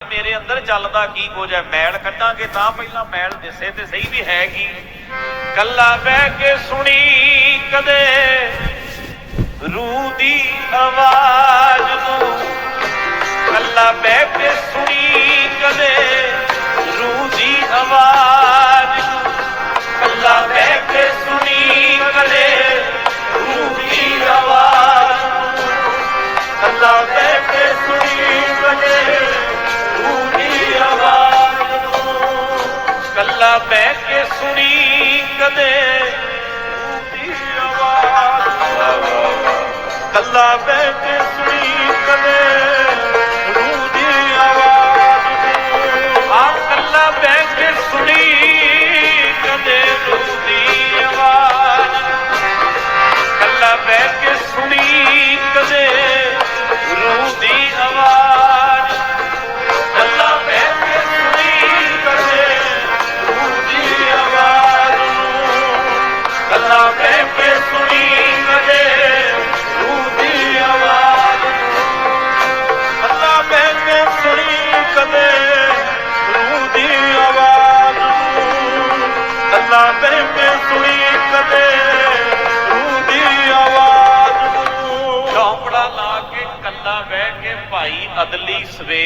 ਮੇਰੇ ਅੰਦਰ ਚੱਲਦਾ ਕੀ ਕੁਝ ਹੈ ਮੈਲ ਕੱਢਾਂਗੇ ਤਾਂ ਪਹਿਲਾਂ ਮੈਲ ਦਿਸੇ ਤੇ ਸਹੀ ਵੀ ਹੈ ਕੀ? ਕੱਲਾ ਬਹਿ ਕੇ ਸੁਣੀ ਕਦੇ ਰੂਹ ਦੀ ਆਵਾਜ਼ ਨੂੰ। ਕੱਲਾ ਬਹਿ ਕੇ ਸੁਣੀ ਕਦੇ ਰੂਹ ਦੀ ਆਵਾਜ਼ ਨੂੰ। ਕੱਲਾ ਬਹਿ ਕੇ ਸੁਣੀ ਕਦੇ ਰੂਹ ਦੀ ਆਵਾਜ਼ ਕੱਲਾ ਕੱਲਾ ਬਹਿ ਕੇ ਸੁਣੀ ਕਦੇ। ਰੂਹ ਦੀ ਆਵਾਜ਼ ਕੱਲਾ ਬਹਿ ਕੇ ਸੁਣੀ ਕਦੇ।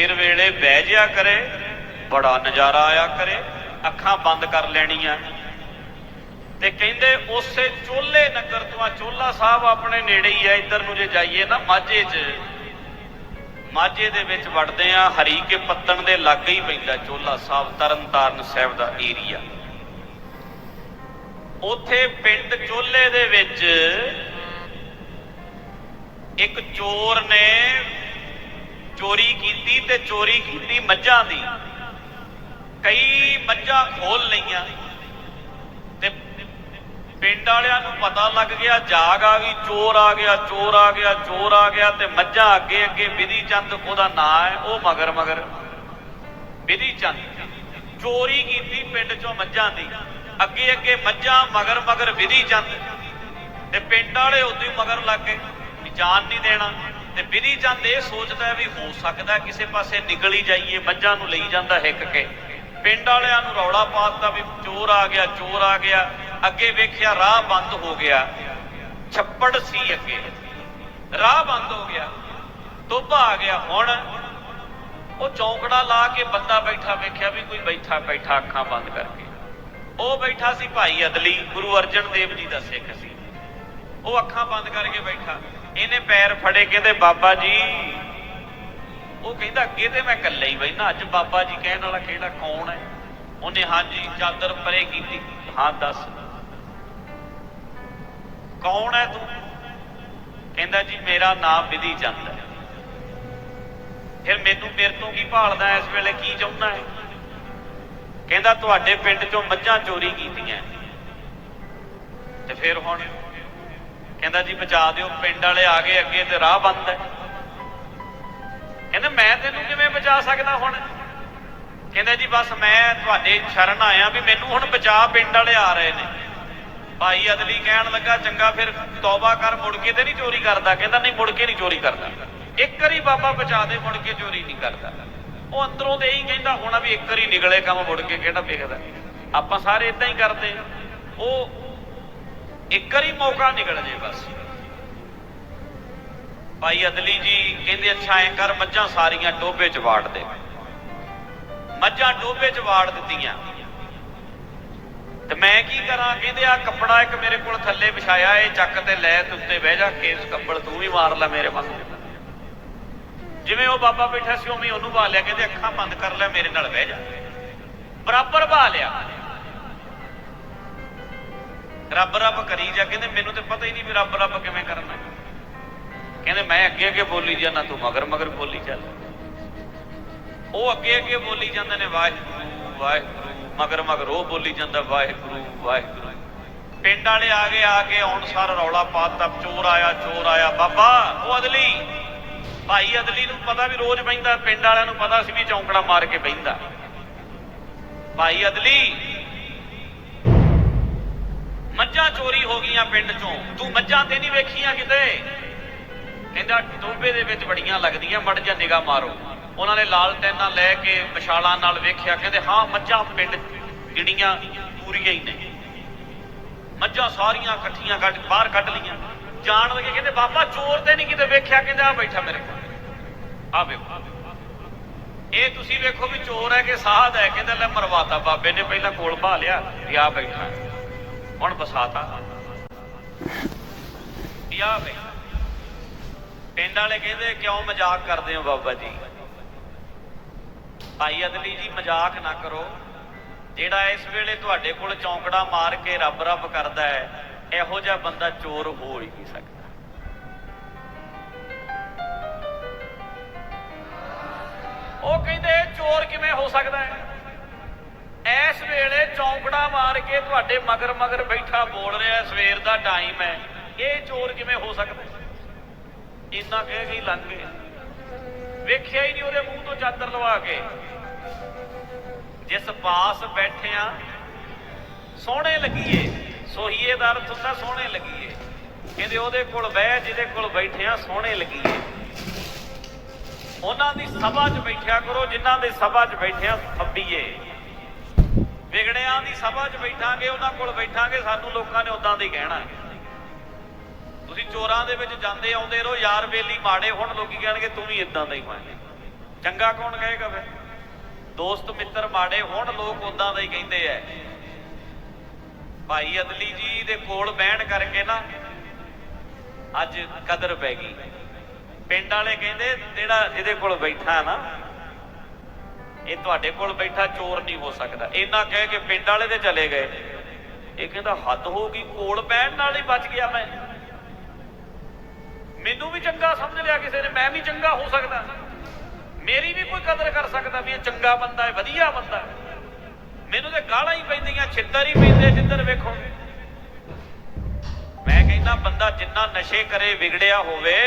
ਸਵੇਰ ਵੇਲੇ ਬਹਿ ਜਿਆ ਕਰੇ, ਬੜਾ ਨਜ਼ਾਰਾ ਆਇਆ ਕਰੇ, ਅੱਖਾਂ ਬੰਦ ਕਰ ਲੈਣੀਆਂ। ਤੇ ਕਹਿੰਦੇ ਉਸੇ ਚੋਲੇ ਨਗਰ ਤੋਂ ਆ, ਚੋਲਾ ਸਾਹਿਬ ਆਪਣੇ ਨੇੜੇ ਹੀ ਆ, ਇੱਧਰ ਨੂੰ ਜੇ ਜਾਈਏ ਨਾ ਮਾਝੇ 'ਚ, ਮਾਝੇ ਦੇ ਵਿੱਚ ਵੜਦੇ ਆ, ਹਰੀ ਕੇ ਪੱਤਣ ਦੇ ਲਾਗੇ ਹੀ ਪੈਂਦਾ ਚੋਲਾ ਸਾਹਿਬ, ਤਰਨਤਾਰਨ ਸਾਹਿਬ ਦਾ ਏਰੀਆ ਉਥੇ ਪਿੰਡ ਚੋਲੇ ਦੇ ਵਿੱਚ ਇੱਕ ਚੋਰ ਨੇ ਚੋਰੀ ਕੀਤੀ ਤੇ ਚੋਰੀ ਕੀਤੀ ਮੱਝਾਂ ਦੀ। ਕਈ ਮੱਝਾਂ ਖੋਲ ਲਈਆਂ ਤੇ ਪਿੰਡ ਵਾਲਿਆਂ ਨੂੰ ਪਤਾ ਲੱਗ ਗਿਆ, ਜਾਗ ਆ ਗਈ, ਚੋਰ ਆ ਗਿਆ, ਚੋਰ ਆ ਗਿਆ, ਚੋਰ ਆ ਗਿਆ ਤੇ ਮੱਝਾਂ ਅੱਗੇ ਅੱਗੇ ਵਿਧੀ ਚੰਦ ਉਹਦਾ ਨਾਂ ਹੈ, ਉਹ ਮਗਰ ਮਗਰ ਵਿਧੀ ਚੰਦ। ਚੋਰੀ ਕੀਤੀ ਪਿੰਡ ਚੋਂ ਮੱਝਾਂ ਦੀ। ਅੱਗੇ ਅੱਗੇ ਮੱਝਾਂ ਮਗਰ ਮਗਰ ਵਿਧੀ ਚੰਦ। ਤੇ ਪਿੰਡ ਵਾਲੇ ਉਦੋਂ ਹੀ ਮਗਰ ਲੱਗ ਗਏ, ਵੀ ਜਾਨ ਨਹੀਂ ਦੇਣਾ। ਤੇ ਬਿਰੀ ਚੰਦ ਇਹ ਸੋਚਦਾ ਵੀ ਹੋ ਸਕਦਾ ਕਿਸੇ ਪਾਸੇ ਨਿਕਲ ਹੀ ਜਾਈਏ, ਮੱਝਾਂ ਨੂੰ ਲਈ ਜਾਂਦਾ ਹਿੱਕ ਕੇ। ਪਿੰਡ ਵਾਲਿਆਂ ਨੂੰ ਰੌਲਾ ਪਾਤਾ ਵੀ ਚੋਰ ਆ ਗਿਆ, ਚੋਰ ਆ ਗਿਆ। ਅੱਗੇ ਵੇਖਿਆ ਰਾਹ ਬੰਦ ਹੋ ਗਿਆ। ਛੱਪੜ ਸੀ ਅੱਗੇ। ਰਾਹ ਬੰਦ ਹੋ ਗਿਆ। ਤੋਬਾ ਆ ਗਿਆ। ਹੁਣ ਉਹ ਚੌਂਕੜਾ ਲਾ ਕੇ ਬੰਦਾ ਬੈਠਾ ਵੇਖਿਆ ਵੀ ਕੋਈ ਬੈਠਾ ਬੈਠਾ ਅੱਖਾਂ ਬੰਦ ਕਰਕੇ। ਉਹ ਬੈਠਾ ਸੀ ਭਾਈ ਅਦਲੀ, ਗੁਰੂ ਅਰਜਨ ਦੇਵ ਜੀ ਦਾ ਸਿੱਖ ਸੀ। ਉਹ ਅੱਖਾਂ ਬੰਦ ਕਰਕੇ ਬੈਠਾ। ਇਹਨੇ ਪੈਰ ਫੜੇ ਕਹਿੰਦੇ, ਬਾਬਾ ਜੀ। ਉਹ ਕਹਿੰਦਾ ਕਿਤੇ ਮੈਂ ਇਕੱਲੇ ਹੀ ਬੈਠਾ ਅੱਜ ਬਾਬਾ ਜੀ ਕਹਿਣ ਵਾਲਾ ਕਿਹੜਾ ਕੌਣ ਹੈ? ਉਹਨੇ, ਹਾਂਜੀ, ਚਾਦਰ ਪਰੇ ਕੀਤੀ। ਹਾਂ, ਦੱਸ। ਕੌਣ ਹੈ ਤੂੰ? ਕਹਿੰਦਾ, ਜੀ, ਮੇਰਾ ਨਾਮ ਵਿਧੀ ਚੰਦ ਹੈ। ਫਿਰ ਮੈਨੂੰ ਮੇਰੇ ਤੋਂ ਕੀ ਭਾਲਦਾ ਇਸ ਵੇਲੇ? ਕੀ ਚਾਹੁੰਦਾ ਹੈ? ਕਹਿੰਦਾ, ਤੁਹਾਡੇ ਪਿੰਡ ਚੋਂ ਮੱਝਾਂ ਚੋਰੀ ਕੀਤੀਆਂ ਤੇ ਫਿਰ ਹੁਣ ਕਹਿੰਦਾ ਜੀ ਬਚਾ ਦਿਓ, ਪਿੰਡ ਵਾਲੇ ਆ ਗਏ ਅੱਗੇ ਤੇ ਰਾਹ ਬੰਦ ਹੈ। ਕਹਿੰਦਾ ਮੈਂ ਤੈਨੂੰ ਕਿਵੇਂ ਬਚਾ ਸਕਦਾ ਹੁਣ? ਕਹਿੰਦਾ ਜੀ ਬਸ ਮੈਂ ਤੁਹਾਡੇ ਸ਼ਰਨ ਆਇਆ ਵੀ ਮੈਨੂੰ ਹੁਣ ਬਚਾ, ਪਿੰਡ ਵਾਲੇ ਆ ਰਹੇ ਨੇ। ਭਾਈ ਅਦਲੀ ਕਹਿਣ ਲੱਗਾ, ਚੰਗਾ ਫਿਰ ਤੌਬਾ ਕਰ, ਮੁੜ ਕੇ ਤੇ ਨਹੀਂ ਚੋਰੀ ਕਰਦਾ। ਕਹਿੰਦਾ ਨਹੀਂ, ਮੁੜ ਕੇ ਨਹੀਂ ਚੋਰੀ ਕਰਦਾ। ਇੱਕ ਵਾਰੀ ਬਾਬਾ ਬਚਾ ਦੇ, ਮੁੜ ਕੇ ਚੋਰੀ ਨਹੀਂ ਕਰਦਾ। ਉਹ ਅੰਦਰੋਂ ਤੇ ਇਹੀ ਕਹਿੰਦਾ, ਹੋਣਾ ਵੀ ਇੱਕ ਵਾਰੀ ਨਿਕਲੇ ਕੰਮ ਮੁੜ ਕੇ, ਕਿਹੜਾ ਵੇਖਦਾ। ਆਪਾਂ ਸਾਰੇ ਇਦਾਂ ਹੀ ਕਰਦੇ। ਉਹ ਇੱਕ ਵਾਰੀ ਮੌਕਾ ਨਿਕਲ ਜੇ ਬਸ। ਭਾਈ ਅਦਲੀ ਜੀ ਕਹਿੰਦੇ, ਅੱਛਾ, ਐ ਕਰ, ਮੱਝਾਂ ਸਾਰੀਆਂ ਟੋਬੇ ਚ ਵਾੜ ਦੇ। ਮੱਝਾਂ ਟੋਬੇ ਚ ਵਾੜ ਦਿੱਤੀਆਂ। ਤੇ ਮੈਂ ਕੀ ਕਰਾਂ? ਕਹਿੰਦੇ ਆ ਕੱਪੜਾ ਇੱਕ ਮੇਰੇ ਕੋਲ ਥੱਲੇ ਵਿਛਾਇਆ, ਇਹ ਚੱਕ ਤੇ ਲੈ, ਤੇ ਉੱਤੇ ਬਹਿ ਜਾ, ਕੇਸ ਕੱਪੜ ਤੂੰ ਵੀ ਮਾਰ ਲੈ ਮੇਰੇ ਵਾਂਗੂ ਜਿਵੇਂ ਉਹ ਬਾਬਾ ਬੈਠਾ ਸੀ, ਉਵੇਂ ਉਹਨੂੰ ਬਾ ਲਿਆ, ਕਹਿੰਦੇ, ਅੱਖਾਂ ਬੰਦ ਕਰ ਲੈ, ਮੇਰੇ ਨਾਲ ਬਹਿ ਜਾ। ਬਰਾਬਰ ਬਾ ਲਿਆ। ਰੱਬ ਰੱਬ ਕਰੀ ਜਾ, ਕਹਿੰਦੇ ਮੈਨੂੰ ਤੇ ਪਤਾ ਹੀ ਨਹੀਂ ਵੀ ਰੱਬ ਰੱਬ ਕਿਵੇਂ ਕਰਨਾ। ਕਹਿੰਦੇ ਮੈਂ ਅੱਗੇ ਅੱਗੇ ਬੋਲੀ ਜਾਂਦਾ, ਤੂੰ ਮਗਰ ਮਗਰ ਬੋਲੀ ਚੱਲ। ਉਹ ਅੱਗੇ ਅੱਗੇ ਬੋਲੀ ਜਾਂਦੇ ਨੇ, ਵਾਹਿਗੁਰੂ ਵਾਹਿਗੁਰੂ, ਮਗਰ ਮਗਰ ਉਹ ਬੋਲੀ ਜਾਂਦਾ, ਵਾਹਿਗੁਰੂ ਵਾਹਿਗੁਰੂ। ਪਿੰਡ ਵਾਲੇ ਆ ਗਏ, ਆ ਕੇ ਆਉਣ ਸਾਰਾ ਰੌਲਾ ਪਾਤਾ ਚੋਰ ਆਇਆ ਚੋਰ ਆਇਆ, ਬਾਬਾ, ਉਹ ਅਦਲੀ। ਭਾਈ ਅਦਲੀ ਨੂੰ ਪਤਾ ਵੀ ਰੋਜ਼ ਬੈਂਦਾ ਪਿੰਡ ਵਾਲਿਆਂ ਨੂੰ ਪਤਾ ਸੀ ਵੀ ਚੌਂਕੜਾ ਮਾਰ ਕੇ ਬੈਂਦਾ ਭਾਈ ਅਦਲੀ ਮੱਝਾਂ ਚੋਰੀ ਹੋ ਗਈਆਂ ਪਿੰਡ ਚੋਂ। ਤੂੰ ਮੱਝਾਂ ਤੇ ਨਹੀਂ ਵੇਖੀਆਂ ਕਿਤੇ? ਕਹਿੰਦਾ, ਟੋਬੇ ਦੇ ਵਿੱਚ ਬੜੀਆਂ ਲੱਗਦੀਆਂ, ਮੜ ਜਾ ਨਿਗਾਹ ਮਾਰੋ। ਉਹਨਾਂ ਨੇ ਲਾਲ ਲਾਲਟੈਨਾਂ ਲੈ ਕੇ ਮਸ਼ਾਲਾਂ ਨਾਲ ਵੇਖਿਆ। ਕਹਿੰਦੇ, ਹਾਂ, ਮੱਝਾਂ ਪਿੰਡ ਜਿਹੜੀਆਂ ਪੂਰੀਆਂ ਹੀ ਨੇ। ਮੱਝਾਂ ਸਾਰੀਆਂ ਇਕੱਠੀਆਂ ਕੱਢ, ਬਾਹਰ ਕੱਢ ਲਈਆਂ। ਜਾਣ ਲੱਗੇ ਕਹਿੰਦੇ, ਬਾਬਾ, ਚੋਰ ਤੇ ਨਹੀਂ ਕਿਤੇ ਵੇਖਿਆ? ਕਹਿੰਦੇ ਆ ਬੈਠਾ ਮੇਰੇ ਕੋਲ। ਆ ਵੇਖੋ। ਇਹ ਤੁਸੀਂ ਵੇਖੋ ਵੀ ਚੋਰ ਹੈ ਕਿ ਸਾਧ ਹੈ? ਕਹਿੰਦਾ, ਲੈ, ਮਰਵਾਤਾ ਬਾਬੇ ਨੇ, ਪਹਿਲਾਂ ਕੋਲ ਭਾ ਲਿਆ ਵੀ ਆ ਬੈਠਾ। ਹੁਣ ਬਸਾਤਾ ਵੀ ਆ ਪਿੰਡ ਵਾਲੇ ਕਹਿੰਦੇ, ਕਿਉਂ ਮਜ਼ਾਕ ਕਰਦੇ ਹੋ ਬਾਬਾ ਜੀ? ਭਾਈ ਅਦਲੀ ਜੀ, ਮਜ਼ਾਕ ਨਾ ਕਰੋ। ਜਿਹੜਾ ਇਸ ਵੇਲੇ ਤੁਹਾਡੇ ਕੋਲ ਚੌਂਕੜਾ ਮਾਰ ਕੇ ਰੱਬ ਰੱਬ ਕਰਦਾ ਹੈ, ਇਹੋ ਜਿਹਾ ਬੰਦਾ ਚੋਰ ਹੋ ਹੀ ਨਹੀਂ ਸਕਦਾ। ਉਹ ਕਹਿੰਦੇ ਚੋਰ ਕਿਵੇਂ ਹੋ ਸਕਦਾ ਹੈ? ਇਸ ਵੇਲੇ ਚੌਂਕੜਾ ਮਾਰ ਕੇ ਤੁਹਾਡੇ ਮਗਰ ਮਗਰ ਬੈਠਾ ਬੋਲ ਰਿਹਾ, ਸਵੇਰ ਦਾ ਟਾਈਮ ਹੈ। ਇਹ ਚੋਰ ਕਿਵੇਂ ਹੋ ਸਕਦਾ? ਇੰਨਾ ਕਹਿ ਕੇ ਲੰਘ ਗਏ। ਵੇਖਿਆ ਹੀ ਨਹੀਂ ਉਹਦੇ ਮੂੰਹ ਤੋਂ ਚਾਦਰ ਲਵਾ ਕੇ। ਜਿਸ ਪਾਸ ਬੈਠਿਆ ਸੋਹਣੇ ਲੱਗੀਏ, ਸੋਹੀਏ ਦਾ ਅਰਥ ਹੁੰਦਾ ਸੋਹਣੇ ਲੱਗੀਏ। ਕਹਿੰਦੇ ਉਹਦੇ ਕੋਲ ਬਹਿ, ਜਿਹਦੇ ਕੋਲ ਬੈਠਿਆ ਸੋਹਣੇ ਲੱਗੀਏ। ਉਹਨਾਂ ਦੀ ਸਭਾ 'ਚ ਬੈਠਿਆ ਕਰੋ, ਜਿਨ੍ਹਾਂ ਦੇ ਸਭਾ 'ਚ ਬੈਠਿਆ ਥੱਬੀਏ। ਵਿਗੜਿਆਂ ਦੀ ਸਭਾ 'ਚ ਬੈਠਾਂਗੇ ਉਹਨਾਂ ਕੋਲ ਬੈਠਾਂਗੇ, ਸਾਨੂੰ ਲੋਕਾਂ ਨੇ ਉਦਾਂ ਦੇ ਕਹਿਣਾ ਤੁਸੀਂ ਚੋਰਾਂ ਦੇ ਵਿੱਚ ਜਾਂਦੇ ਆਉਂਦੇ ਰਹੋ, ਯਾਰ ਬੇਲੀ ਮਾੜੇ, ਹੁਣ ਲੋਕੀ ਕਹਿਣਗੇ, ਤੂੰ ਵੀ ਇਦਾਂ ਦਾ ਹੀ ਹੋਇਆ ਚੰਗਾ ਕੌਣ ਕਹੇਗਾ ਫਿਰ? ਦੋਸਤ, ਮਿੱਤਰ ਮਾੜੇ, ਹੁਣ ਲੋਕ ਉਦਾਂ ਦਾ ਹੀ ਕਹਿੰਦੇ ਐ। ਭਾਈ ਅਦਲੀ ਜੀ ਦੇ ਕੋਲ ਬਹਿਣ ਕਰਕੇ ਨਾ, ਅੱਜ ਕਦਰ ਪੈ ਗਈ। ਪਿੰਡ ਵਾਲੇ ਕਹਿੰਦੇ, ਜਿਹੜਾ ਇਹਦੇ ਕੋਲ ਬੈਠਾ ਨਾ ਇਹ ਤੁਹਾਡੇ ਕੋਲ ਬੈਠਾ ਚੋਰ ਨਹੀਂ ਹੋ ਸਕਦਾ। ਇਹਨਾਂ ਕਹਿ ਕੇ ਪਿੰਡ ਵਾਲੇ ਤੇ ਚਲੇ ਗਏ। ਇਹ ਕਹਿੰਦਾ, ਹੱਦ ਹੋ ਗਈ, ਕੋਲ ਬਹਿਣ ਨਾਲ ਹੀ ਬਚ ਗਿਆ ਮੈਂ। ਮੈਨੂੰ ਵੀ ਚੰਗਾ ਸਮਝ ਲਿਆ ਕਿਸੇ ਨੇ, ਮੈਂ ਵੀ ਚੰਗਾ ਹੋ ਸਕਦਾ। ਮੇਰੀ ਵੀ ਕੋਈ ਕਦਰ ਕਰ ਸਕਦਾ ਵੀ ਇਹ ਚੰਗਾ ਬੰਦਾ ਹੈ, ਵਧੀਆ ਬੰਦਾ ਮੈਨੂੰ ਤੇ ਗਾਲਾਂ ਹੀ ਪੈਂਦੀਆਂ, ਛਿੱਤਰ ਹੀ ਪੈਂਦੇ ਜਿੱਧਰ ਵੇਖੋ। ਮੈਂ ਕਹਿੰਦਾ ਬੰਦਾ ਜਿੰਨਾ ਨਸ਼ੇ ਕਰੇ ਵਿਗੜਿਆ ਹੋਵੇ,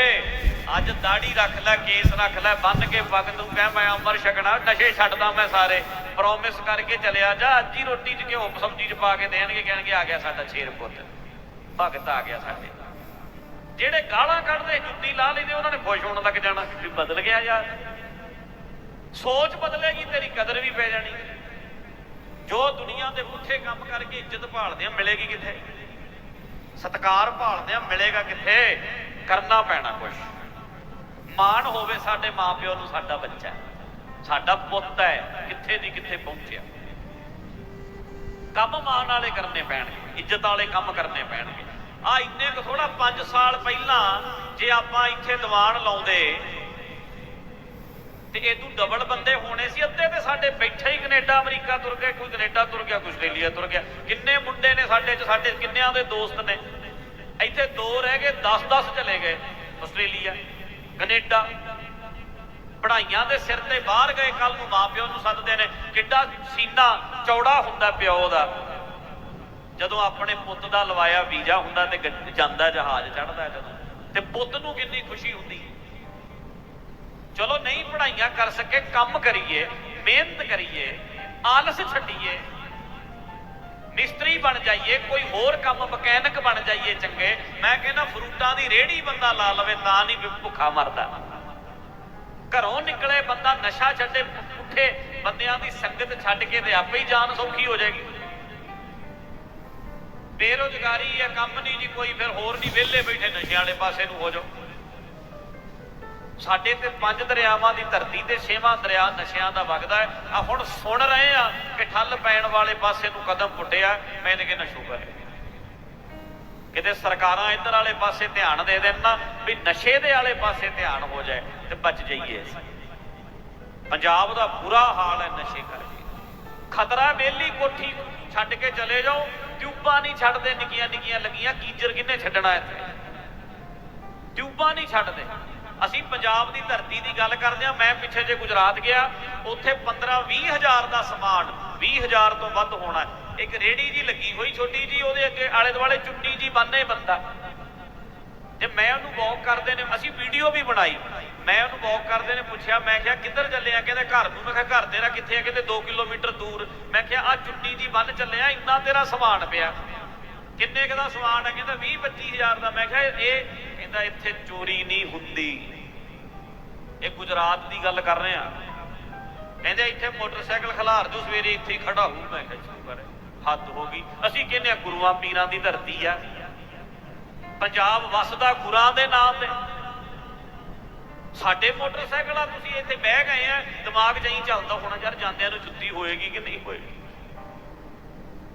ਅੱਜ ਦਾੜੀ ਰੱਖ ਲੈ, ਕੇਸ ਰੱਖ ਲੈ, ਬੰਨ ਕੇ ਪੱਗ ਤੂੰ, ਕਹਿ ਮੈਂ ਅਮਰ ਛਕਣਾ, ਨਸ਼ੇ ਛੱਡਦਾ ਮੈਂ ਸਾਰੇ ਪ੍ਰੋਮਿਸ ਕਰਕੇ ਚਲਿਆ ਜਾ, ਅੱਜ ਹੀ ਰੋਟੀ 'ਚ ਘਿਓ, ਸਬਜ਼ੀ 'ਚ ਪਾ ਕੇ ਦੇਣਗੇ, ਕਹਿਣਗੇ, ਆ ਗਿਆ ਸਾਡਾ ਸ਼ੇਰ ਪੁੱਤ, ਭਗਤ ਆ ਗਿਆ ਸਾਡੇ। ਜਿਹੜੇ ਗਾਲਾਂ ਕੱਢਦੇ, ਜੁੱਤੀ ਲਾ ਲੈਂਦੇ ਉਹਨਾਂ ਨੇ ਖੁਸ਼ ਹੋਣ ਲੱਗ ਜਾਣਾ, ਵੀ ਬਦਲ ਗਿਆ ਯਾਰ। ਸੋਚ ਬਦਲੇਗੀ, ਤੇਰੀ ਕਦਰ ਵੀ ਪੈ ਜਾਣੀ। ਜੋ ਦੁਨੀਆ ਦੇ ਪੁੱਠੇ ਕੰਮ ਕਰਕੇ ਇੱਜ਼ਤ ਭਾਲਦੇ ਆ, ਮਿਲੇਗੀ ਕਿੱਥੇ? ਸਤਕਾਰ ਭਾਲਦੇ ਆ ਮਿਲੇਗਾ ਕਿੱਥੇ? ਕਰਨਾ ਪੈਣਾ ਕੁਛ। ਮਾਣ ਹੋਵੇ ਸਾਡੇ ਮਾਪਿਓ ਨੂੰ ਸਾਡਾ ਬੱਚਾ ਹੈ। ਸਾਡਾ ਪੁੱਤ ਹੈ, ਕਿੱਥੇ ਦੀ ਕਿੱਥੇ ਪਹੁੰਚਿਆ। ਕੰਮ ਮਾਣ ਵਾਲੇ ਕਰਨੇ ਪੈਣਗੇ, ਇੱਜ਼ਤ ਵਾਲੇ ਕੰਮ ਕਰਨੇ ਪੈਣਗੇ। ਆ ਇੰਨੇ ਕੁ ਥੋੜਾ 5 ਸਾਲ ਪਹਿਲਾਂ ਜੇ ਆਪਾਂ ਇੱਥੇ ਦੀਵਾਨ ਲਾਉਂਦੇ, ਤੇ ਇਹ ਤੂੰ ਡਬਲ ਬੰਦੇ ਹੋਣੇ ਸੀ, ਅੱਧੇ ਤੇ ਸਾਡੇ ਬੈਠੇ ਹੀ ਕੈਨੇਡਾ, ਅਮਰੀਕਾ ਤੁਰ ਗਏ, ਕੋਈ ਕੈਨੇਡਾ ਤੁਰ ਗਿਆ, ਕੋਈ ਆਸਟ੍ਰੇਲੀਆ ਤੁਰ ਗਿਆ। ਕਿੰਨੇ ਮੁੰਡੇ ਨੇ ਸਾਡੇ ਚ, ਸਾਡੇ ਕਿੰਨਿਆਂ ਦੇ ਦੋਸਤ ਨੇ? ਇੱਥੇ ਦੋ ਰਹਿ ਗਏ 10-10 ਚਲੇ ਗਏ ਆਸਟ੍ਰੇਲੀਆ, ਕੈਨੇਡਾ। ਪੜਾਈਆਂ ਦੇ ਸਿਰ ਤੇ ਬਾਹਰ ਗਏ ਕੱਲ ਨੂੰ ਮਾਪਿਓ ਨੂੰ ਸੱਦਦੇ ਨੇ, ਕਿੱਡਾ ਸੀਨਾ ਚੌੜਾ ਹੁੰਦਾ ਪਿਓ ਦਾ। ਜਦੋਂ ਆਪਣੇ ਪੁੱਤ ਦਾ ਲਵਾਇਆ ਵੀਜ਼ਾ ਹੁੰਦਾ ਤੇ ਜਾਂਦਾ ਜਹਾਜ਼ ਚੜਦਾ ਜਦੋਂ, ਤੇ ਪੁੱਤ ਨੂੰ ਕਿੰਨੀ ਖੁਸ਼ੀ ਹੁੰਦੀ। ਚਲੋ ਨਹੀਂ ਪੜਾਈਆਂ ਕਰ ਸਕੇ, ਕੰਮ ਕਰੀਏ, ਮਿਹਨਤ ਕਰੀਏ, ਆਲਸ ਛੱਡੀਏ। ਮਿਸਤਰੀ ਬਣ ਜਾਈਏ, ਕੋਈ ਹੋਰ ਕੰਮ ਮਕੈਨਿਕ ਬਣ ਜਾਈਏ ਚੰਗੇ, ਮੈਂ ਕਹਿੰਦਾ ਫਰੂਟਾਂ ਦੀ ਰੇਹੜੀ ਬੰਦਾ ਲਾ ਲਵੇ ਤਾਂ ਨਹੀਂ ਭੁੱਖਾ ਮਰਦਾ। ਘਰੋਂ ਨਿਕਲੇ ਬੰਦਾ ਨਸ਼ਾ ਛੱਡੇ, ਪੁੱਠੇ ਬੰਦਿਆਂ ਦੀ ਸੰਗਤ ਛੱਡ ਕੇ ਤੇ ਆਪੇ ਹੀ ਜਾਨ ਸੌਖੀ ਹੋ ਜਾਏਗੀ। ਬੇਰੋਜ਼ਗਾਰੀ ਹੈ, ਕੰਮ ਨਹੀਂ ਜੀ ਕੋਈ, ਫਿਰ ਹੋਰ ਨਹੀਂ ਵਿਹਲੇ ਬੈਠੇ, ਨਸ਼ਿਆਂ ਵਾਲੇ ਪਾਸੇ ਨੂੰ ਹੋ ਜਾਓ। ਸਾਡੇ ਤੇ ਪੰਜ ਦਰਿਆਵਾਂ ਦੀ ਧਰਤੀ ਤੇ ਛੇਵਾਂ ਦਰਿਆ ਨਸ਼ਿਆਂ ਦਾ ਵਗਦਾ ਹੈ। ਆ ਹੁਣ ਸੁਣ ਰਹੇ ਆ ਕਿ ਠੱਲ ਪੈਣ ਵਾਲੇ ਪਾਸੇ ਨੂੰ ਕਦਮ ਪੁੱਟਿਆ। ਮੈਂ ਤੇ ਕਹਿੰਦਾ ਸ਼ੁਕਰ ਹੈ। ਕਿਤੇ ਸਰਕਾਰਾਂ ਇੱਧਰ ਵਾਲੇ ਪਾਸੇ ਧਿਆਨ ਦੇ ਦੇਣ ਨਾ, ਵੀ ਨਸ਼ੇ ਦੇ ਵਾਲੇ ਪਾਸੇ ਧਿਆਨ ਹੋ ਜਾਏ ਤੇ ਬਚ ਜਾਈਏ ਪੰਜਾਬ ਦਾ ਬੁਰਾ ਹਾਲ ਹੈ ਨਸ਼ੇ ਕਰਕੇ। ਖਤਰਾ ਬੇਲੀ ਕੋਠੀ ਛੱਡ ਕੇ ਚਲੇ ਜਾਓ। ਟਿਊਬਾਂ ਨਹੀਂ ਛੱਡਦੇ ਨਿੱਕੀਆਂ ਨਿੱਕੀਆਂ ਲੱਗੀਆਂ। ਕੀਜਰ ਕਿੰਨੇ ਛੱਡਣਾ ਇੱਥੇ? ਟਿਊਬਾਂ ਨਹੀਂ ਛੱਡਦੇ। ਅਸੀਂ ਪੰਜਾਬ ਦੀ ਧਰਤੀ ਦੀ ਗੱਲ ਕਰਦੇ ਆ ਮੈਂ ਪਿੱਛੇ ਜੇ ਗੁਜਰਾਤ ਗਿਆ, ਉੱਥੇ 15 20 ਹਜ਼ਾਰ ਦਾ ਸਮਾਨ 20 ਹਜ਼ਾਰ ਤੋਂ ਵੱਧ ਹੋਣਾ ਇੱਕ ਰੇੜੀ ਜੀ ਲੱਗੀ ਹੋਈ ਛੋਟੀ ਜੀ, ਉਹਦੇ ਅੱਗੇ ਆਲੇ ਦੁਆਲੇ ਚੁੰਨੀ ਜੀ ਬੰਨੇ ਬੰਦਾ। ਤੇ ਮੈਂ ਉਹਨੂੰ ਵਾਕ ਕਰਦੇ ਨੇ, ਅਸੀਂ ਵੀਡੀਓ ਵੀ ਬਣਾਈ। ਮੈਂ ਉਹਨੂੰ ਵਾਕ ਕਰਦੇ ਨੇ, ਪੁੱਛਿਆ, ਮੈਂ ਕਿਹਾ, ਕਿੱਧਰ ਚੱਲੇ ਆ ਕਹਿੰਦੇ, ਘਰ ਨੂੰ। ਮੈਂ ਕਿਹਾ, ਘਰ ਤੇਰਾ ਕਿੱਥੇ ਆ? ਕਹਿੰਦੇ 2 ਕਿਲੋਮੀਟਰ ਦੂਰ। ਮੈਂ ਕਿਹਾ ਆ ਚੁੰਨੀ ਜੀ ਬੰਨ ਚੱਲੇ ਆ ਇੰਨਾ ਤੇਰਾ ਸਮਾਨ ਪਿਆ। ਕਿੰਨੇ ਕੁ ਦਾ ਸਮਾਨ ਹੈ ਕਹਿੰਦਾ 20 25000 ਦਾ। ਮੈਂ ਕਿਹਾ ਇਹ ਕਹਿੰਦਾ ਇੱਥੇ ਚੋਰੀ ਨਹੀਂ ਹੁੰਦੀ। ਇਹ ਗੁਜਰਾਤ ਦੀ ਗੱਲ ਕਰ ਰਹੇ ਆ। ਕਹਿੰਦੇ ਇੱਥੇ ਮੋਟਰਸਾਈਕਲ ਖਲਾਰ ਜੂ ਸਵੇਰੇ ਇੱਥੇ ਹੀ ਖੜਾ ਹੋਊ। ਮੈਂ ਕਿਹਾ ਸ਼ੁਕਰ ਹੈ ਹੱਦ ਹੋ ਗਈ। ਅਸੀਂ ਕਹਿੰਦੇ ਆ ਗੁਰੂਆਂ ਪੀਰਾਂ ਦੀ ਧਰਤੀ ਆ। ਪੰਜਾਬ ਵਸਦਾ ਗੁਰਾਂ ਦੇ ਨਾਮ ਤੇ। ਸਾਡੇ ਮੋਟਰਸਾਈਕਲ ਆ ਤੁਸੀਂ ਇੱਥੇ ਬਹਿ ਗਏ ਆ। ਦਿਮਾਗ ਜਹੀਂ ਚੱਲਦਾ ਹੋਣਾ, ਯਾਰ ਜਾਂਦਿਆਂ ਨੂੰ ਜੁੱਤੀ ਹੋਏਗੀ ਕਿ ਨਹੀਂ ਹੋਏਗੀ?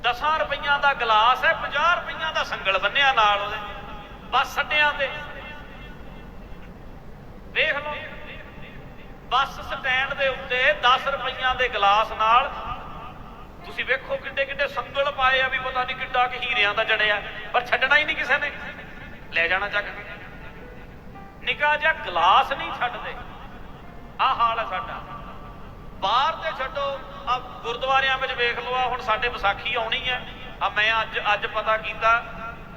10 ਰੁਪਈਆਂ ਦਾ ਗਲਾਸ ਹੈ 50 ਰੁਪਈਆਂ ਦਾ ਸੰਗਲ ਬੰਨਿਆ ਨਾਲ ਉਹਦੇ। ਬੱਸ ਅੱਡਿਆਂ ਤੇ। ਵੇਖ ਲਓ। ਬੱਸ ਸਟੈਂਡ ਦੇ ਉੱਤੇ 10 ਰੁਪਈਆਂ ਦੇ ਗਲਾਸ ਨਾਲ ਤੁਸੀਂ ਵੇਖੋ ਕਿੱਡੇ ਕਿੱਡੇ ਸੰਗਲ ਪਾਏ ਆ ਵੀ ਪਤਾ ਨਹੀਂ ਕਿੱਡਾ ਕਿ ਹੀਰਿਆਂ ਦਾ ਜੜਿਆ। ਪਰ ਛੱਡਣਾ ਹੀ ਨਹੀਂ ਕਿਸੇ ਨੇ। ਲੈ ਜਾਣਾ ਚੱਕ। ਕੇ ਨਿਕਾ ਜਿਹਾ ਗਲਾਸ ਨਹੀਂ ਛੱਡਦੇ। ਆਹ ਹਾਲ ਹੈ ਸਾਡਾ। ਬਾਹਰ ਤੇ ਛੱਡੋ। ਆ ਗੁਰਦੁਆਰਿਆਂ ਵਿੱਚ ਵੇਖ ਲਓ ਆ ਹੁਣ ਸਾਡੇ ਵਿਸਾਖੀ ਆਉਣੀ ਹੈ। ਆ ਮੈਂ ਅੱਜ ਅੱਜ ਪਤਾ ਕੀਤਾ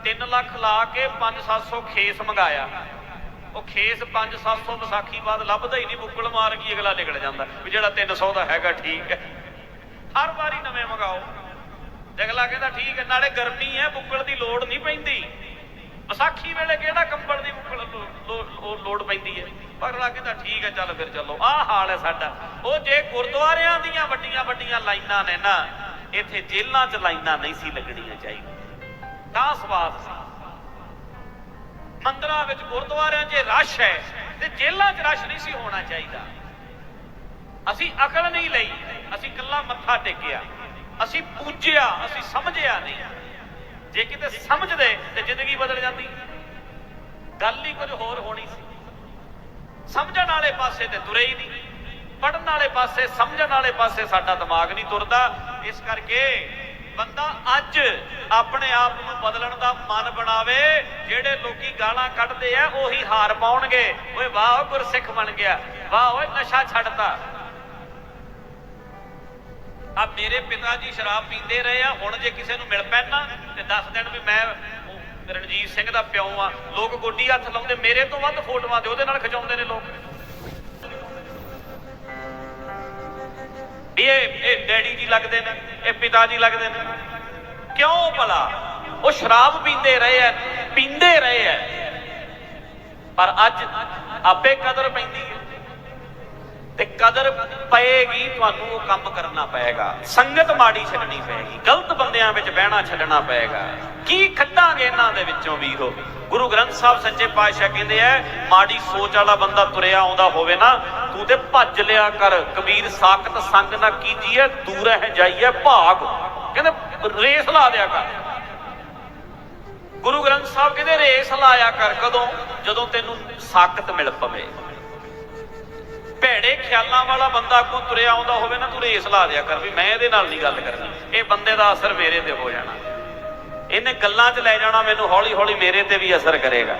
3 ਲੱਖ ਲਾ ਕੇ 5-700 ਖੇਸ ਮੰਗਾਇਆ। ਉਹ ਖੇਸ 5-700 ਵਿਸਾਖੀ ਬਾਅਦ ਲੱਭਦਾ ਹੀ ਨਹੀਂ, ਬੁੱਕਲ ਮਾਰ ਗਈ ਅਗਲਾ ਨਿਕਲ ਜਾਂਦਾ। ਵੀ ਜਿਹੜਾ 300 ਦਾ ਹੈਗਾ, ਠੀਕ ਹੈ। ਹਰ ਵਾਰੀ ਨਵੇਂ ਮੰਗਾਓ। ਅਗਲਾ ਕਹਿੰਦਾ, ਠੀਕ ਹੈ, ਨਾਲੇ ਗਰਮੀ ਹੈ, ਬੁੱਕਲ ਦੀ ਲੋੜ ਨਹੀਂ ਪੈਂਦੀ। ਵਿਸਾਖੀ ਵੇਲੇ ਕਿਹੜਾ ਕੰਬਲ ਦੀ ਲੋੜ ਪੈਂਦੀ ਹੈ? ਅਗਲਾ ਕਹਿੰਦਾ ਠੀਕ ਹੈ, ਚੱਲ ਫਿਰ ਚੱਲੋ। ਆਹ ਹਾਲ ਹੈ ਸਾਡਾ। ਉਹ ਜੇ ਗੁਰਦੁਆਰਿਆਂ ਦੀਆਂ ਵੱਡੀਆਂ ਵੱਡੀਆਂ ਲਾਈਨਾਂ ਨੇ ਨਾ, ਇੱਥੇ ਜੇਲ੍ਹਾਂ 'ਚ ਲਾਈਨਾਂ ਨਹੀਂ ਸੀ ਲੱਗਣੀਆਂ ਚਾਹੀਦੀਆਂ। ਤਾਂ ਸਵਾਦ ਸੀ। ਮੰਦਰਾਂ ਵਿੱਚ ਗੁਰਦੁਆਰਿਆਂ 'ਚ ਰਸ਼ ਹੈ ਤੇ ਜੇਲ੍ਹਾਂ 'ਚ ਰਸ਼ ਨਹੀਂ ਸੀ ਹੋਣਾ ਚਾਹੀਦਾ। ਅਸੀਂ ਅਕਲ ਨਹੀਂ ਲਈ, ਅਸੀਂ ਕੱਲਾ ਮੱਥਾ ਟੇਕਿਆ। ਅਸੀਂ ਪੂਜਿਆ, ਅਸੀਂ ਸਮਝਿਆ ਨਹੀਂ। ਜੇ ਕਿਤੇ ਸਮਝਦੇ ਤੇ ਜ਼ਿੰਦਗੀ ਬਦਲ ਜਾਂਦੀ। ਗੱਲ ਹੀ ਕੁਝ ਹੋਰ ਹੋਣੀ ਸੀ। ਸਮਝਣ ਵਾਲੇ ਪਾਸੇ ਤੇ ਤੁਰੇ ਹੀ ਨਹੀਂ। ਪੜਨ ਵਾਲੇ ਪਾਸੇ, ਸਮਝਣ ਵਾਲੇ ਪਾਸੇ ਸਾਡਾ ਦਿਮਾਗ ਨਹੀਂ ਤੁਰਦਾ। ਇਸ ਕਰਕੇ ਬੰਦਾ ਅੱਜ ਆਪਣੇ ਆਪ ਨੂੰ ਬਦਲਣ ਦਾ ਮਨ ਬਣਾਵੇ। ਜਿਹੜੇ ਲੋਕੀ ਗਾਲਾਂ ਕੱਢਦੇ ਆ, ਉਹੀ ਹਾਰ ਪਾਉਣਗੇ। ਓਏ ਵਾਹ ਓ ਗੁਰਸਿੱਖ ਬਣ ਗਿਆ। ਵਾਹ, ਓਏ ਨਸ਼ਾ ਛੱਡਤਾ। ਆ ਮੇਰੇ ਪਿਤਾ ਜੀ ਸ਼ਰਾਬ ਪੀਂਦੇ ਰਹੇ ਆ, ਹੁਣ ਜੇ ਕਿਸੇ ਨੂੰ ਮਿਲ ਪੈਣਾ ਤੇ ਦੱਸ ਦੇਣ ਵੀ ਮੈਂ ਰਣਜੀਤ ਸਿੰਘ ਦਾ ਪਿਓ ਆ। ਲੋਕ ਗੋਡੀ ਹੱਥ ਲਾਉਂਦੇ, ਮੇਰੇ ਤੋਂ ਵੱਧ ਫੋਟੋਆਂ ਤੇ ਉਹਦੇ ਨਾਲ ਖਿਚਾਉਂਦੇ ਨੇ ਲੋਕ। ਵੀ ਇਹ ਇਹ ਡੈਡੀ ਜੀ ਲੱਗਦੇ ਨੇ, ਇਹ ਪਿਤਾ ਜੀ ਲੱਗਦੇ ਨੇ। ਕਿਉਂ ਭਲਾ? ਉਹ ਸ਼ਰਾਬ ਪੀਂਦੇ ਰਹੇ ਆ, ਪੀਂਦੇ ਰਹੇ ਆ। ਪਰ ਅੱਜ ਆਪੇ ਕਦਰ ਪੈਂਦੀ ਹੈ। ਤੇ ਕਦਰ ਪਏਗੀ, ਤੁਹਾਨੂੰ ਉਹ ਕੰਮ ਕਰਨਾ ਪਏਗਾ। ਸੰਗਤ ਮਾੜੀ ਛੱਡਣੀ ਪਏਗੀ, ਗਲਤ ਬੰਦਿਆਂ ਵਿੱਚ ਬਹਿਣਾ ਛੱਡਣਾ ਪਏਗਾ। ਕੀ ਖੱਟਾਂਗੇ ਇਹਨਾਂ ਦੇ ਵਿੱਚੋਂ ਵੀਰੋ ਗੁਰੂ ਗ੍ਰੰਥ ਸਾਹਿਬ ਸੱਚੇ ਪਾਤਸ਼ਾਹ ਕਹਿੰਦੇ ਐ ਮਾੜੀ ਸੋਚ ਵਾਲਾ ਬੰਦਾ ਤੁਰਿਆ ਆਉਂਦਾ ਹੋਵੇ ਨਾ, ਤੂੰ ਤੇ ਭੱਜ ਲਿਆ ਕਰ, ਕਬੀਰ ਸਾਖਤ ਸੰਗ ਨਾ ਕੀਜੀਏ, ਦੂਰ ਹੈ ਜਾਈਏ, ਭਾਗ। ਕਹਿੰਦੇ, ਰੇਸ ਲਾ ਦਿਆ ਕਰ। ਗੁਰੂ ਗ੍ਰੰਥ ਸਾਹਿਬ ਕਹਿੰਦੇ, ਰੇਸ ਲਾਇਆ ਕਰ ਕਦੋਂ? ਜਦੋਂ ਤੈਨੂੰ ਸਾਖਤ ਮਿਲ ਪਵੇ। ਭੈੜੇ ਖਿਆਲਾਂ ਵਾਲਾ ਬੰਦਾ ਕੋਈ ਤੁਰਿਆ ਆਉਂਦਾ ਹੋਵੇ ਨਾ, ਤੂੰ ਰੇਸ ਲਾ ਦਿਆ ਕਰ ਵੀ ਮੈਂ ਇਹਦੇ ਨਾਲ ਨਹੀਂ ਗੱਲ ਕਰਨੀ। ਇਹ ਬੰਦੇ ਦਾ ਅਸਰ ਮੇਰੇ ਤੇ ਹੋ ਜਾਣਾ। ਇਹਨੇ ਗੱਲਾਂ 'ਚ ਲੈ ਜਾਣਾ, ਮੈਨੂੰ ਹੌਲੀ ਹੌਲੀ ਮੇਰੇ ਤੇ ਵੀ ਅਸਰ ਕਰੇਗਾ।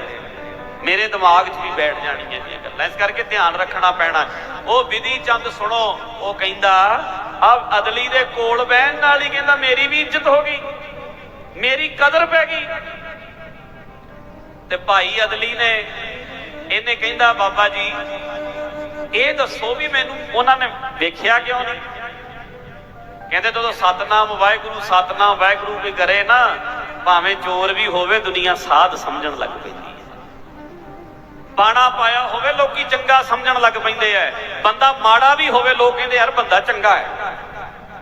ਮੇਰੇ ਦਿਮਾਗ 'ਚ ਵੀ ਬੈਠ ਜਾਣੀਆਂ ਇਹ ਗੱਲਾਂ। ਇਸ ਕਰਕੇ ਧਿਆਨ ਰੱਖਣਾ ਪੈਣਾ। ਉਹ ਵਿਧੀ ਚੰਦ ਸੁਣੋ, ਉਹ ਕਹਿੰਦਾ ਆ ਅਦਲੀ ਦੇ ਕੋਲ ਬਹਿਣ ਨਾਲ ਹੀ ਕਹਿੰਦਾ, ਮੇਰੀ ਵੀ ਇੱਜ਼ਤ ਹੋ ਗਈ। ਮੇਰੀ ਕਦਰ ਪੈ ਗਈ। ਤੇ ਭਾਈ ਅਦਲੀ ਨੇ, ਇਹਨੇ ਕਹਿੰਦਾ, ਬਾਬਾ ਜੀ ਇਹ ਦੱਸੋ ਵੀ ਮੈਨੂੰ, ਉਹਨਾਂ ਨੇ ਵੇਖਿਆ ਕਿਉਂ ਨਹੀਂ? ਕਹਿੰਦੇ ਜਦੋਂ ਸਤਨਾਮ ਵਾਹਿਗੁਰੂ ਸਤਨਾਮ ਵਾਹਿਗੁਰੂ ਵੀ ਕਰੇ ਨਾ, ਭਾਵੇਂ ਚੋਰ ਵੀ ਹੋਵੇ, ਦੁਨੀਆ ਸਾਧ ਸਮਝਣ ਲੱਗ ਪੈਂਦੀ ਹੈ। ਬਾਣਾ ਪਾਇਆ ਹੋਵੇ, ਲੋਕੀ ਚੰਗਾ ਸਮਝਣ ਲੱਗ ਪੈਂਦੇ ਐ। ਬੰਦਾ ਮਾੜਾ ਵੀ ਹੋਵੇ, ਲੋਕ ਕਹਿੰਦੇ, ਯਾਰ ਬੰਦਾ ਚੰਗਾ ਹੈ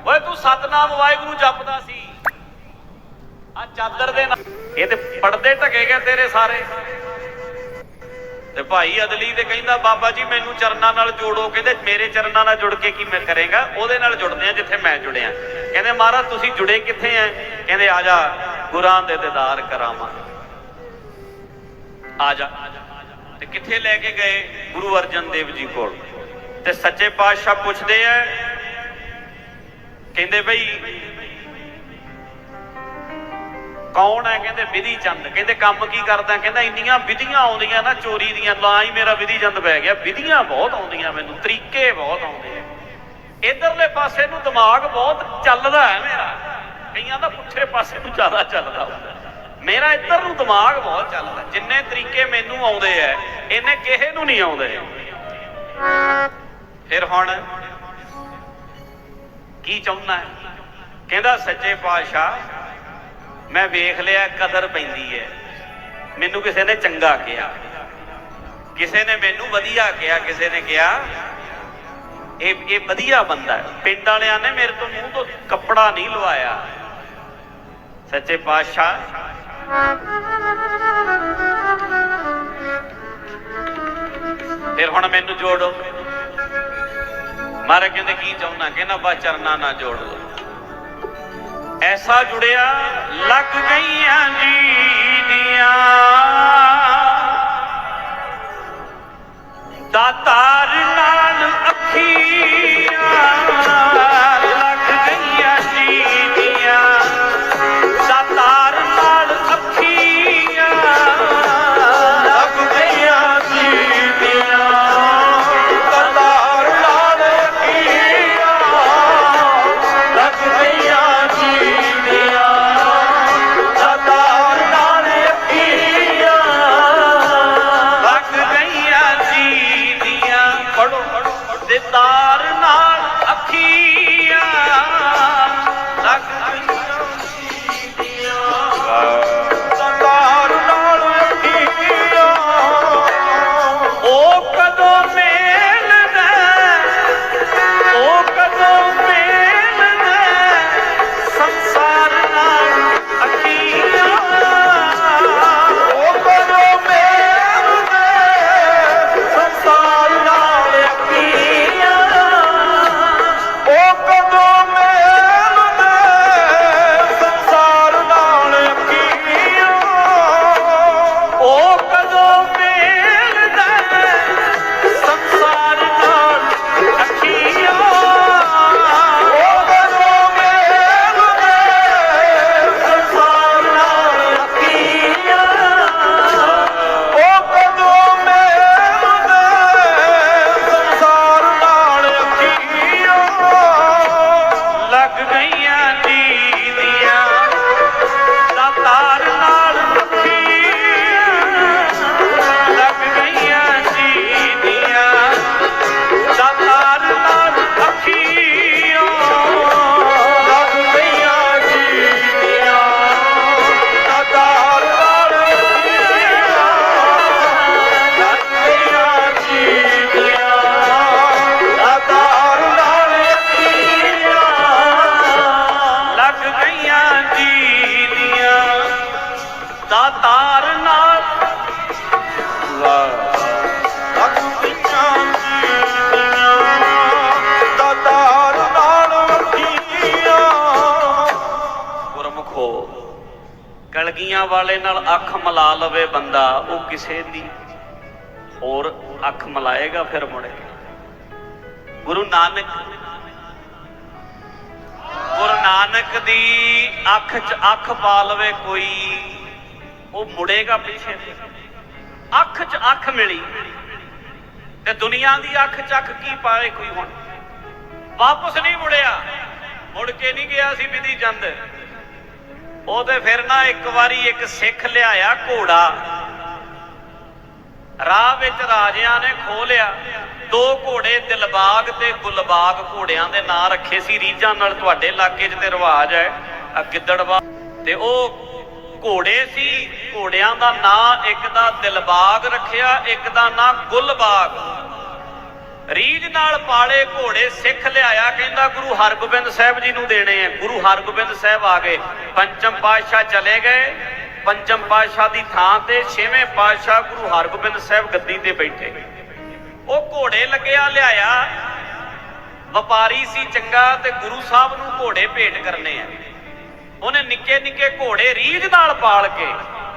ਓਏ, ਤੂੰ ਸਤਨਾਮ ਵਾਹਿਗੁਰੂ ਜਪਦਾ ਸੀ। ਆ ਚਾਦਰ ਦੇ ਨਾਲ ਇਹ ਤੇ ਪੜਦੇ ਢਕੇ ਗਏ ਤੇਰੇ ਸਾਰੇ। ਤੇ ਭਾਈ ਅਦਲੀ ਤੇ ਕਹਿੰਦਾ, ਬਾਬਾ ਜੀ ਮੈਨੂੰ ਚਰਨਾਂ ਨਾਲ ਜੋੜੋ, ਕਹਿੰਦੇ ਮੇਰੇ ਚਰਨਾਂ ਨਾਲ ਜੁੜ ਕੇ ਕੀ ਮੈਂ ਕਰੇਗਾ? ਉਹਦੇ ਨਾਲ ਜੁੜਦੇ ਆ ਜਿੱਥੇ ਮੈਂ ਜੁੜਿਆ। ਕਹਿੰਦੇ, ਮਹਾਰਾਜ, ਤੁਸੀਂ ਜੁੜੇ ਕਿੱਥੇ ਆ ਕਹਿੰਦੇ, ਆ ਜਾ, ਗੁਰਾਂ ਦੇ ਦੀਦਾਰ ਕਰਾਵਾਂ। ਆ ਜਾ। ਤੇ ਕਿੱਥੇ ਲੈ ਕੇ ਗਏ? ਗੁਰੂ ਅਰਜਨ ਦੇਵ ਜੀ ਕੋਲ। ਤੇ ਸੱਚੇ ਪਾਤਸ਼ਾਹ ਪੁੱਛਦੇ ਆ ਕਹਿੰਦੇ ਬਈ ਕੌਣ ਹੈ? ਕਹਿੰਦੇ ਵਿਧੀ ਚੰਦ। ਕਹਿੰਦੇ ਕੰਮ ਕੀ ਕਰਦਾ? ਕਹਿੰਦਾ ਇੰਨੀਆਂ ਵਿਧੀਆਂ ਆਉਂਦੀਆਂ ਨਾ ਚੋਰੀ ਦੀਆਂ ਲਾ ਹੀ ਮੇਰਾ ਵਿਧੀ ਚੰਦ ਪੈ ਗਿਆ। ਵਿਧੀਆਂ ਬਹੁਤ ਆਉਂਦੀਆਂ ਮੈਨੂੰ, ਤਰੀਕੇ ਬਹੁਤ ਆਉਂਦੇ ਇਧਰਲੇ ਪਾਸੇ ਨੂੰ ਦਿਮਾਗ ਬਹੁਤ ਚੱਲਦਾ ਹੈ ਮੇਰਾ। ਕਈਆਂ ਦਾ ਪੁੱਠੇ ਪਾਸੇ ਨੂੰ ਜ਼ਿਆਦਾ ਚੱਲਦਾ ਹੁੰਦਾ। ਮੇਰਾ ਇੱਧਰ ਨੂੰ ਦਿਮਾਗ ਬਹੁਤ ਚੱਲਦਾ। ਜਿੰਨੇ ਤਰੀਕੇ ਮੈਨੂੰ ਆਉਂਦੇ ਐ ਇਹਨੇ ਕਿਸੇ ਨੂੰ ਨਹੀਂ ਆਉਂਦੇ। ਫਿਰ ਹੁਣ ਕੀ ਚਾਹੁੰਦਾ ਹੈ? ਕਹਿੰਦਾ ਸੱਚੇ ਪਾਤਸ਼ਾਹ ਮੈਂ ਵੇਖ ਲਿਆ, ਕਦਰ ਪੈਂਦੀ ਹੈ। ਮੈਨੂੰ ਕਿਸੇ ਨੇ ਚੰਗਾ ਕਿਹਾ। ਕਿਸੇ ਨੇ ਮੈਨੂੰ ਵਧੀਆ ਕਿਹਾ, ਕਿਸੇ ਨੇ ਕਿਹਾ, ਇਹ ਇਹ ਵਧੀਆ ਬੰਦਾ ਹੈ। ਪਿੰਡ ਵਾਲਿਆਂ ਨੇ ਮੇਰੇ ਤੋਂ ਮੂੰਹ ਤੋਂ ਕੱਪੜਾ ਨਹੀਂ ਲਵਾਇਆ। ਸੱਚੇ ਪਾਤਸ਼ਾਹ। ਫਿਰ ਹੁਣ ਮੈਨੂੰ ਜੋੜੋ। ਮਾਰੇ ਕਹਿੰਦੇ, ਕੀ ਚਾਹੁੰਦਾ? ਕਹਿੰਦਾ ਬਾ ਚਰਨਾ ਨਾ ਜੋੜੋ ਐਸਾ ਜੁੜਿਆ ਲੱਗ ਗਈਆਂ ਜੀ ਦੀਆਂ। ਦਾਤਾਰ ਨਾਲ ਅੱਖੀਆਂ ਕਲਗੀਆਂ ਵਾਲੇ ਨਾਲ ਅੱਖ ਮਿਲਾ ਲਵੇ ਬੰਦਾ, ਉਹ ਕਿਸੇ ਦੀ ਹੋਰ ਅੱਖ ਮਿਲਾਏਗਾ ਫਿਰ ਮੁੜੇ ਗੁਰੂ ਨਾਨਕ ਗੁਰੂ ਨਾਨਕ ਦੀ ਅੱਖ 'ਚ ਅੱਖ ਪਾ ਲਵੇ ਕੋਈ, ਉਹ ਮੁੜੇਗਾ ਪਿੱਛੇ। ਅੱਖ 'ਚ ਅੱਖ ਮਿਲੀ ਤੇ ਦੁਨੀਆ ਦੀ ਅੱਖ 'ਚ ਅੱਖ ਕੀ ਪਾਏ ਕੋਈ ਹੁਣ? ਵਾਪਸ ਨਹੀਂ ਮੁੜਿਆ। ਮੁੜ ਕੇ ਨਹੀਂ ਗਿਆ ਸੀ ਵਿਧੀ ਚੰਦ। ਉਹ ਤੇ ਫਿਰ ਨਾ ਇੱਕ ਵਾਰੀ ਇੱਕ ਸਿੱਖ ਲਿਆਇਆ ਘੋੜਾ। ਰਾਹ ਵਿੱਚ ਰਾਜਿਆਂ ਨੇ ਖੋ ਲਿਆ ਦੋ ਘੋੜੇ, ਦਿਲਬਾਗ ਤੇ ਗੁਲਬਾਗ ਘੋੜਿਆਂ ਦੇ ਨਾਂ ਰੱਖੇ ਸੀ। ਰੀਝਾਂ ਨਾਲ ਤੁਹਾਡੇ ਇਲਾਕੇ 'ਚ ਤੇ ਰਿਵਾਜ ਹੈ ਆ ਗਿੱਦੜਵਾ। ਤੇ ਉਹ ਘੋੜੇ ਸੀ, ਘੋੜਿਆਂ ਦਾ ਨਾਂ ਇੱਕ ਦਾ ਦਿਲਬਾਗ ਰੱਖਿਆ, ਇੱਕ ਦਾ ਨਾਂ ਗੁਲਬਾਗ। ਰੀਝ ਨਾਲ ਪਾਲੇ ਘੋੜੇ ਸਿੱਖ ਲਿਆਇਆ, ਕਹਿੰਦਾ ਗੁਰੂ ਹਰਗੋਬਿੰਦ ਸਾਹਿਬ ਜੀ ਨੂੰ ਦੇਣੇ ਆ। ਗੁਰੂ ਹਰਗੋਬਿੰਦ ਸਾਹਿਬ ਆ ਗਏ। ਪੰਚਮ ਪਾਤਸ਼ਾਹ ਚਲੇ ਗਏ। ਪੰਚਮ ਪਾਤਸ਼ਾਹ ਦੀ ਥਾਂ ਤੇ ਛੇਵੇਂ ਪਾਤਸ਼ਾਹ ਗੁਰੂ ਹਰਗੋਬਿੰਦ ਸਾਹਿਬ ਗੱਦੀ ਤੇ ਬੈਠੇ। ਉਹ ਘੋੜੇ ਲੱਗਿਆ ਲਿਆਇਆ। ਵਪਾਰੀ ਸੀ ਚੰਗਾ ਤੇ ਗੁਰੂ ਸਾਹਿਬ ਨੂੰ ਘੋੜੇ ਭੇਟ ਕਰਨੇ ਆ। ਉਹਨੇ ਨਿੱਕੇ ਨਿੱਕੇ ਘੋੜੇ ਰੀਝ ਨਾਲ ਪਾਲ ਕੇ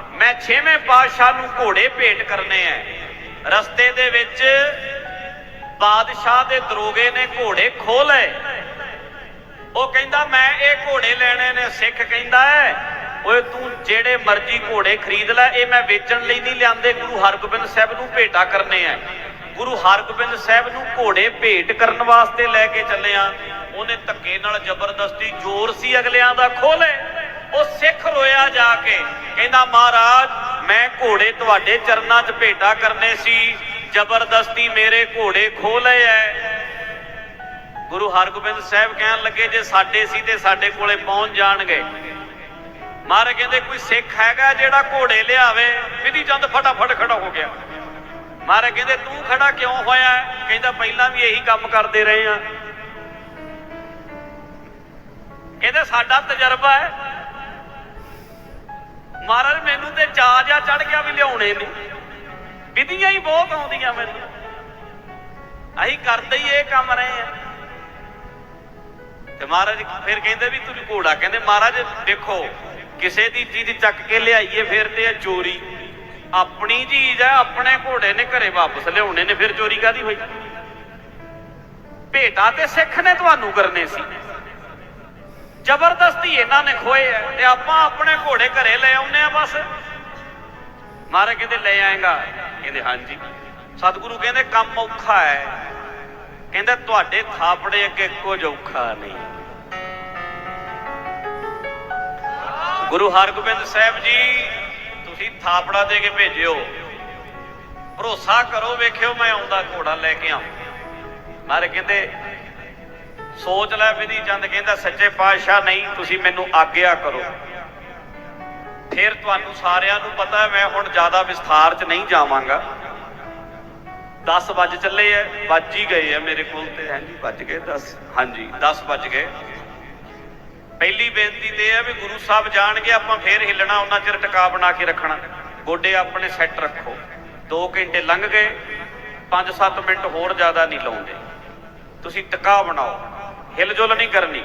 ਮੈਂ ਛੇਵੇਂ ਪਾਤਸ਼ਾਹ ਨੂੰ ਘੋੜੇ ਭੇਟ ਕਰਨੇ ਆ। ਰਸਤੇ ਦੇ ਵਿੱਚ ਬਾਦਸ਼ਾਹ ਦੇ ਦਰੋਗੇ ਨੇ ਘੋੜੇ ਖੋਹ ਲਏ। ਉਹ ਕਹਿੰਦਾ, ਮੈਂ ਇਹ ਘੋੜੇ ਲੈਣੇ ਨੇ, ਸਿੱਖ ਕਹਿੰਦਾ ਹੈ। ਓਏ, ਤੂੰ ਜਿਹੜੇ ਮਰਜ਼ੀ ਘੋੜੇ ਖਰੀਦ ਲੈ, ਇਹ ਮੈਂ ਵੇਚਣ ਲਈ ਨਹੀਂ ਲਿਆਂਦੇ। ਗੁਰੂ ਹਰਗੋਬਿੰਦ ਸਾਹਿਬ ਨੂੰ ਭੇਟਾ ਕਰਨੇ ਆ। ਗੁਰੂ ਹਰਗੋਬਿੰਦ ਸਾਹਿਬ ਨੂੰ ਘੋੜੇ ਭੇਟ ਕਰਨ ਵਾਸਤੇ ਲੈ ਕੇ ਚੱਲੇ ਆ। ਉਹਨੇ ਧੱਕੇ ਨਾਲ ਜ਼ਬਰਦਸਤੀ ਜ਼ੋਰ ਸੀ ਅਗਲਿਆਂ ਦਾ ਖੋਲੇ ਉਹ ਸਿੱਖ ਰੋਇਆ ਜਾ ਕੇ, ਕਹਿੰਦਾ, ਮਹਾਰਾਜ, ਮੈਂ ਘੋੜੇ ਤੁਹਾਡੇ ਚਰਨਾਂ 'ਚ ਭੇਟਾ ਕਰਨੇ ਸੀ। ਜ਼ਬਰਦਸਤੀ ਮੇਰੇ ਘੋੜੇ ਖੋਹ ਲਏ ਐ। ਗੁਰੂ ਹਰਗੋਬਿੰਦ ਸਾਹਿਬ ਕਹਿਣ ਲੱਗੇ, ਜੇ ਸਾਡੇ ਸੀ ਤੇ ਸਾਡੇ ਕੋਲੇ ਪਹੁੰਚ ਜਾਣਗੇ। ਮਹਾਰਾਜ ਕਹਿੰਦੇ, ਕੋਈ ਸਿੱਖ ਹੈਗਾ ਜਿਹੜਾ ਘੋੜੇ ਲਿਆਵੇ? ਵਿਧੀ ਚੰਦ ਫਟਾਫਟ ਖੜਾ ਹੋ ਗਿਆ। ਮਹਾਰਾਜ ਕਹਿੰਦੇ, ਤੂੰ ਖੜਾ ਕਿਉਂ ਹੋਇਆ? ਕਹਿੰਦਾ, ਪਹਿਲਾਂ ਵੀ ਇਹੀ ਕੰਮ ਕਰਦੇ ਰਹੇ ਆ ਕਹਿੰਦੇ, ਸਾਡਾ ਤਜਰਬਾ ਹੈ ਮਹਾਰਾਜ, ਮੈਨੂੰ ਤੇ ਚਾਅ ਜਾ ਚੜ ਗਿਆ ਵੀ ਲਿਆਉਣੇ ਨੇ। ਵਿਧੀਆਂ ਹੀ ਬਹੁਤ ਆਉਂਦੀਆਂ ਮੈਨੂੰ। ਅਸੀਂ ਕਰਦੇ ਹੀ ਇਹ ਕੰਮ ਰਹੇ ਆ ਤੇ ਮਹਾਰਾਜ ਫਿਰ ਕਹਿੰਦੇ ਵੀ ਤੁਸੀਂ ਘੋੜਾ, ਕਹਿੰਦੇ ਮਹਾਰਾਜ ਦੇਖੋ, ਕਿਸੇ ਦੀ ਚੀਜ਼ ਚੱਕ ਕੇ ਲਿਆਈਏ, ਫਿਰ ਤੇ ਇਹ ਚੋਰੀ। ਆਪਣੀ ਚੀਜ਼ ਹੈ, ਆਪਣੇ ਘੋੜੇ ਨੇ ਘਰੇ ਵਾਪਸ ਲਿਆਉਣੇ ਨੇ, ਫਿਰ ਚੋਰੀ ਕਾਦੀ ਹੋਈ? ਭੇਟਾ ਤੇ ਸਿੱਖ ਨੇ ਤੁਹਾਨੂੰ ਕਰਨੇ ਸੀ। ਜ਼ਬਰਦਸਤੀ ਇਹਨਾਂ ਨੇ ਖੋਏ ਐ ਤੇ ਆਪਾਂ ਆਪਣੇ ਘੋੜੇ ਘਰੇ ਲੈ ਆਉਨੇ ਆ ਬਸ। ਮਹਾਰਾਜ ਕਹਿੰਦੇ, ਲੈ ਆਏਗਾ। ਕਹਿੰਦੇ, ਹਾਂਜੀ। ਸਤਿਗੁਰੂ ਕਹਿੰਦੇ, ਕੰਮ ਔਖਾ ਹੈ। ਕਹਿੰਦੇ, ਤੁਹਾਡੇ ਥਾਪੜੇ ਅੱਗੇ ਕੁਝ ਔਖਾ ਨਹੀਂ। ਗੁਰੂ ਹਰਗੋਬਿੰਦ ਸਾਹਿਬ ਜੀ, ਤੁਸੀਂ ਥਾਪੜਾ ਦੇ ਕੇ ਭੇਜਿਓ। ਭਰੋਸਾ ਕਰੋ, ਵੇਖਿਓ, ਮੈਂ ਆਉਂਦਾ ਘੋੜਾ ਲੈ ਕੇ ਆਉਂ। ਮਾਰੇ ਕਹਿੰਦੇ, ਸੋਚ ਲੈ ਵਿਧੀ ਚੰਦ, ਕਹਿੰਦਾ, ਸੱਚੇ ਪਾਤਸ਼ਾਹ, ਨਹੀਂ, ਤੁਸੀਂ ਮੈਨੂੰ ਆਗਿਆ ਕਰੋ। ਫਿਰ ਤੁਹਾਨੂੰ ਸਾਰਿਆਂ ਨੂੰ ਪਤਾ ਹੈ, ਮੈਂ ਹੁਣ ਜ਼ਿਆਦਾ ਵਿਸਥਾਰ 'ਚ ਨਹੀਂ ਜਾਵਾਂਗਾ। 10 ਵੱਜ ਚੱਲੇ ਐ, ਵੱਜ ਹੀ ਗਏ ਐ ਮੇਰੇ ਕੋਲ ਤੇ ਹਾਂਜੀ ਵੱਜ ਗਏ 10 ਹਾਂਜੀ 10 ਵੱਜ ਗਏ। ਪਹਿਲੀ ਬੇਨਤੀ ਤੇ ਇਹ ਹੈ ਵੀ ਗੁਰੂ ਸਾਹਿਬ ਜਾਣਗੇ, ਆਪਾਂ ਫੇਰ ਹਿੱਲਣਾ, ਉਹਨਾਂ ਚਿਰ ਟਿਕਾ ਬਣਾ ਕੇ ਰੱਖਣਾ। ਗੋਡੇ ਆਪਣੇ ਸੈੱਟ ਰੱਖੋ। 2 ਘੰਟੇ ਲੰਘ ਗਏ 5-7 ਮਿੰਟ ਹੋਰ ਜ਼ਿਆਦਾ ਨਹੀਂ ਲਾਉਂਦੇ। ਤੁਸੀਂ ਟਿਕਾ ਬਣਾਓ। ਹਿਲਜੁਲ ਨਹੀਂ ਕਰਨੀ।